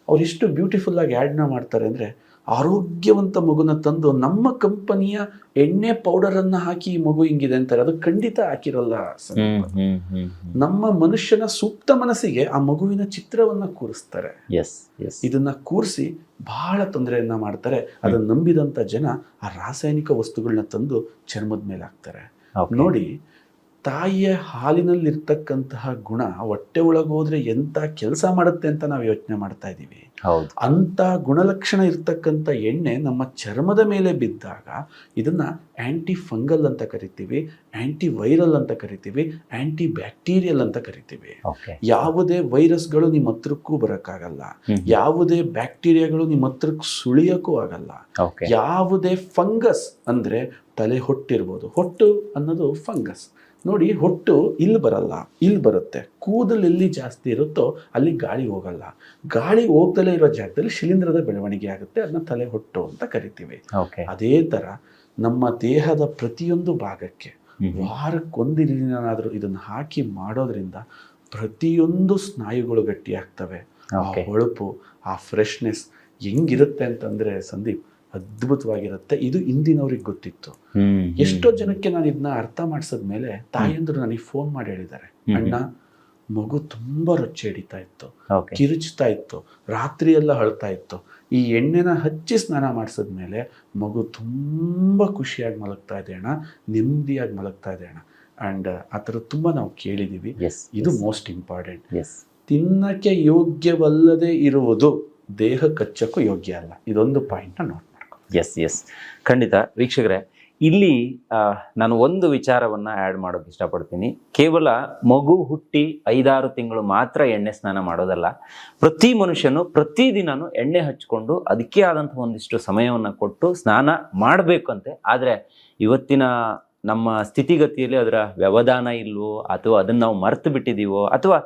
ಅವ್ರು ಎಷ್ಟು ಬ್ಯೂಟಿಫುಲ್ ಆಗಿ ಆ್ಯಡ್ನ ಮಾಡ್ತಾರೆ ಅಂದರೆ ಆರೋಗ್ಯವಂತ ಮಗುನ ತಂದು ನಮ್ಮ ಕಂಪನಿಯ ಎಣ್ಣೆ ಪೌಡರನ್ನು ಹಾಕಿ ಈ ಮಗು ಹಿಂಗಿದೆ ಅಂತಾರೆ. ಅದು ಖಂಡಿತ ಹಾಕಿರಲ್ಲ ನಮ್ಮ ಮನುಷ್ಯನ ಸೂಕ್ತ ಮನಸ್ಸಿಗೆ ಆ ಮಗುವಿನ ಚಿತ್ರವನ್ನ ಕೂರಿಸ್ತಾರೆ. ಇದನ್ನ ಕೂರಿಸಿ ಬಹಳ ತೊಂದರೆಯನ್ನ ಮಾಡ್ತಾರೆ. ಅದನ್ನ ನಂಬಿದಂತ ಜನ ಆ ರಾಸಾಯನಿಕ ವಸ್ತುಗಳನ್ನ ತಂದು ಚರ್ಮದ ಮೇಲೆ ಹಾಕ್ತಾರೆ ನೋಡಿ ತಾಯಿಯ ಹಾಲಿನಲ್ಲಿರ್ತಕ್ಕಂತಹ ಗುಣ ಹೊಟ್ಟೆ ಒಳಗೆ ಹೋದ್ರೆ ಎಂತ ಕೆಲಸ ಮಾಡುತ್ತೆ ಅಂತ ನಾವು ಯೋಚನೆ ಮಾಡ್ತಾ ಇದ್ದೀವಿ ಹೌದು. ಅಂತ ಗುಣಲಕ್ಷಣ ಇರ್ತಕ್ಕಂಥ ಎಣ್ಣೆ ನಮ್ಮ ಚರ್ಮದ ಮೇಲೆ ಬಿದ್ದಾಗ ಇದನ್ನ ಆಂಟಿ ಫಂಗಲ್ ಅಂತ ಕರಿತೀವಿ ಆಂಟಿ ವೈರಲ್ ಅಂತ ಕರಿತೀವಿ ಆಂಟಿ ಬ್ಯಾಕ್ಟೀರಿಯಲ್ ಅಂತ ಕರಿತೀವಿ. ಯಾವುದೇ ವೈರಸ್ಗಳು ನಿಮ್ಮ ಹತ್ರಕ್ಕೂ ಬರೋಕ್ಕಾಗಲ್ಲ. ಯಾವುದೇ ಬ್ಯಾಕ್ಟೀರಿಯಾಗಳು ನಿಮ್ಮ ಹತ್ರಕ್ಕೆ ಸುಳಿಯೋಕ್ಕೂ ಆಗಲ್ಲ. ಯಾವುದೇ ಫಂಗಸ್ ಅಂದ್ರೆ ತಲೆ ಹೊಟ್ಟಿರ್ಬೋದು. ಹೊಟ್ಟು ಅನ್ನೋದು ಫಂಗಸ್. ನೋಡಿ ಹೊಟ್ಟು ಇಲ್ಲಿ ಬರಲ್ಲ ಇಲ್ಲಿ ಬರುತ್ತೆ. ಕೂದಲು ಎಲ್ಲಿ ಜಾಸ್ತಿ ಇರುತ್ತೋ ಅಲ್ಲಿ ಗಾಳಿ ಹೋಗಲ್ಲ. ಗಾಳಿ ಹೋಗ್ದಲೇ ಇರೋ ಜಾಗದಲ್ಲಿ ಶಿಲೀಂಧ್ರದ ಬೆಳವಣಿಗೆ ಆಗುತ್ತೆ ಅದನ್ನ ತಲೆ ಹೊಟ್ಟು ಅಂತ ಕರಿತೀವಿ. ಅದೇ ತರ ನಮ್ಮ ದೇಹದ ಪ್ರತಿಯೊಂದು ಭಾಗಕ್ಕೆ ವಾರಕ್ಕೊಂದು ದಿನನಾದ್ರೂ ಇದನ್ನ ಹಾಕಿ ಮಾಡೋದ್ರಿಂದ ಪ್ರತಿಯೊಂದು ಸ್ನಾಯುಗಳು ಗಟ್ಟಿಯಾಗ್ತವೆ. ಆ ಹೊಳಪು ಆ ಫ್ರೆಶ್ನೆಸ್ ಹೆಂಗಿರುತ್ತೆ ಅಂತಂದ್ರೆ ಸಂದೀಪ್ ಅದ್ಭುತವಾಗಿರುತ್ತೆ. ಇದು ಹಿಂದಿನವ್ರಿಗೆ ಗೊತ್ತಿತ್ತು. ಎಷ್ಟೋ ಜನಕ್ಕೆ ನಾನು ಇದನ್ನ ಅರ್ಥ ಮಾಡಿಸಿದ್ಮೇಲೆ ತಾಯಂದ್ರು ನನಗೆ ಫೋನ್ ಮಾಡಿ ಹೇಳಿದ್ದಾರೆ. ಅಣ್ಣ ಮಗು ತುಂಬಾ ರೊಚ್ಚೆ ಹಿಡಿತಾ ಇತ್ತು. ಕಿರುಚ್ತಾ ಇತ್ತು. ರಾತ್ರಿ ಎಲ್ಲ ಅಳ್ತಾ ಇತ್ತು. ಈ ಎಣ್ಣೆನ ಹಚ್ಚಿ ಸ್ನಾನ ಮಾಡಿಸಿದ್ಮೇಲೆ ಮಗು ತುಂಬಾ ಖುಷಿಯಾಗಿ ಮಲಗ್ತಾ ಇದೆ ಅಣ್ಣ. ನೆಮ್ಮದಿಯಾಗಿ ಮಲಗ್ತಾ ಇದೆ ಅಣ್ಣ. ಅಂಡ್ ಆ ಥರ ತುಂಬ ನಾವು ಕೇಳಿದ್ದೀವಿ ಇದು ಮೋಸ್ಟ್ ಇಂಪಾರ್ಟೆಂಟ್. ತಿನ್ನಕ್ಕೆ ಯೋಗ್ಯವಲ್ಲದೆ ಇರುವುದು ದೇಹ ಕಚ್ಚಕ್ಕೂ ಯೋಗ್ಯ ಅಲ್ಲ. ಇದೊಂದು ಪಾಯಿಂಟ್ನ ಮಾಡ್ಕೊ ಎಸ್ ಎಸ್ ಖಂಡಿತ. ವೀಕ್ಷಕರೇ, ಇಲ್ಲಿ ನಾನು ಒಂದು ವಿಚಾರವನ್ನು ಆ್ಯಡ್ ಮಾಡೋಕೆ ಇಷ್ಟಪಡ್ತೀನಿ. ಕೇವಲ ಮಗು ಹುಟ್ಟಿ ಐದಾರು ತಿಂಗಳು ಮಾತ್ರ ಎಣ್ಣೆ ಸ್ನಾನ ಮಾಡೋದಲ್ಲ, ಪ್ರತಿ ಮನುಷ್ಯನು ಪ್ರತಿದಿನನೂ ಎಣ್ಣೆ ಹಚ್ಕೊಂಡು ಅದಕ್ಕೆ ಆದಂಥ ಒಂದಿಷ್ಟು ಸಮಯವನ್ನು ಕೊಟ್ಟು ಸ್ನಾನ ಮಾಡಬೇಕಂತೆ. ಆದರೆ, ಇವತ್ತಿನ ನಮ್ಮ ಸ್ಥಿತಿಗತಿಯಲ್ಲಿ ಅದರ ವ್ಯವಧಾನ ಇಲ್ವೋ ಅಥವಾ ಅದನ್ನು ನಾವು ಮರೆತು ಬಿಟ್ಟಿದ್ದೀವೋ ಅಥವಾ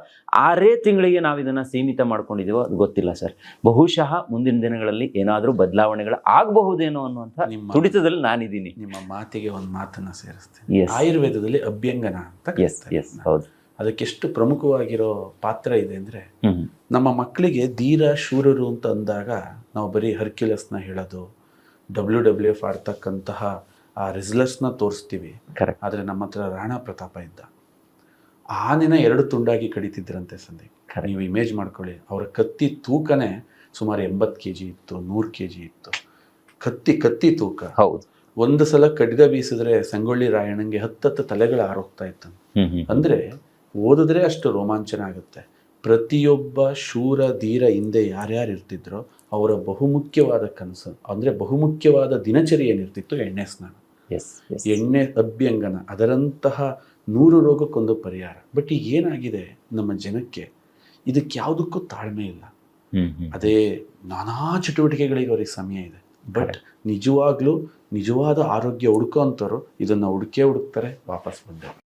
ಆರೇ ತಿಂಗಳಿಗೆ ನಾವು ಇದನ್ನು ಸೀಮಿತ ಮಾಡ್ಕೊಂಡಿದ್ದೀವೋ ಅದು ಗೊತ್ತಿಲ್ಲ ಸರ್. ಬಹುಶಃ ಮುಂದಿನ ದಿನಗಳಲ್ಲಿ ಏನಾದರೂ ಬದಲಾವಣೆಗಳು ಆಗಬಹುದೇನೋ ಅನ್ನುವಂಥ ತುಡಿತದಲ್ಲಿ ನಾನಿದ್ದೀನಿ. ನಿಮ್ಮ ಮಾತಿಗೆ ಒಂದು ಮಾತನ್ನು ಸೇರಿಸ್ತೀನಿ. ಆಯುರ್ವೇದದಲ್ಲಿ ಅಭ್ಯಂಗನ ಅಂತ ಎಸ್ ಎಸ್ ಹೌದು ಹೌದು. ಅದಕ್ಕೆಷ್ಟು ಪ್ರಮುಖವಾಗಿರೋ ಪಾತ್ರ ಇದೆ ಅಂದರೆ ನಮ್ಮ ಮಕ್ಕಳಿಗೆ ಧೀರ ಶೂರರು ಅಂತ ಅಂದಾಗ ನಾವು ಬರೀ ಹರ್ಕ್ಯುಲಸ್ನ ಹೇಳೋದು ಡಬ್ಲ್ಯೂ ಡಬ್ಲ್ಯೂ ಎಫ್ ಆಡ್ತಕ್ಕಂತಹ ಆ ರಿಸಲ್ಟ್ಸ್ನ ತೋರಿಸ್ತೀವಿ. ಕರೆಕ್ಟ್ ಆದರೆ ನಮ್ಮ ಹತ್ರ ರಾಣಾ ಪ್ರತಾಪ ಇದ್ದ. ಆನೆನ ಎರಡು ತುಂಡಾಗಿ ಕಡಿತಿದ್ರಂತೆ ಸಂದೀಪ್. ನೀವು ಇಮೇಜ್ ಮಾಡ್ಕೊಳ್ಳಿ. ಅವರ ಕತ್ತಿ ತೂಕನೇ ಸುಮಾರು ಎಂಬತ್ತು ಕೆ ಜಿ ಇತ್ತು ನೂರು ಕೆ ಜಿ ಇತ್ತು. ಕತ್ತಿ ಕತ್ತಿ ತೂಕ. ಹೌದು. ಒಂದು ಸಲ ಕಡಿದ ಬೀಸಿದ್ರೆ ಸಂಗೊಳ್ಳಿ ರಾಯಣ್ಣಂಗೆ ಹತ್ತತ್ತು ತಲೆಗಳು ಆರೋಗ್ತಾ ಇತ್ತು ಅಂದ್ರೆ ಓದಿದ್ರೆ ಅಷ್ಟು ರೋಮಾಂಚನ ಆಗುತ್ತೆ. ಪ್ರತಿಯೊಬ್ಬ ಶೂರ ಧೀರ ಹಿಂದೆ ಯಾರ್ಯಾರು ಇರ್ತಿದ್ರೋ ಅವರ ಬಹುಮುಖ್ಯವಾದ ಕನಸು ಅಂದ್ರೆ ಬಹುಮುಖ್ಯವಾದ ದಿನಚರಿ ಏನಿರ್ತಿತ್ತು ಎಣ್ಣೆ ಸ್ನಾನ. ಎಣ್ಣೆ ಅಭ್ಯಂಗನ ಅದರಂತಹ ನೂರು ರೋಗಕ್ಕೊಂದು ಪರಿಹಾರ. ಬಟ್ ಈಗ ಏನಾಗಿದೆ ನಮ್ಮ ಜನಕ್ಕೆ? ಇದಕ್ಕೆ ಯಾವುದಕ್ಕೂ ತಾಳ್ಮೆ ಇಲ್ಲ. ಅದೇ ನಾನಾ ಚಟುವಟಿಕೆಗಳಿಗೆ ಅವ್ರಿಗೆ ಸಮಯ ಇದೆ. ಬಟ್ ನಿಜವಾಗ್ಲೂ ನಿಜವಾದ ಆರೋಗ್ಯ ಹುಡುಕೋ ಅಂಥವ್ರು ಇದನ್ನ ಹುಡುಕೇ ಹುಡುಕ್ತಾರೆ ವಾಪಸ್ ಬಂದೆ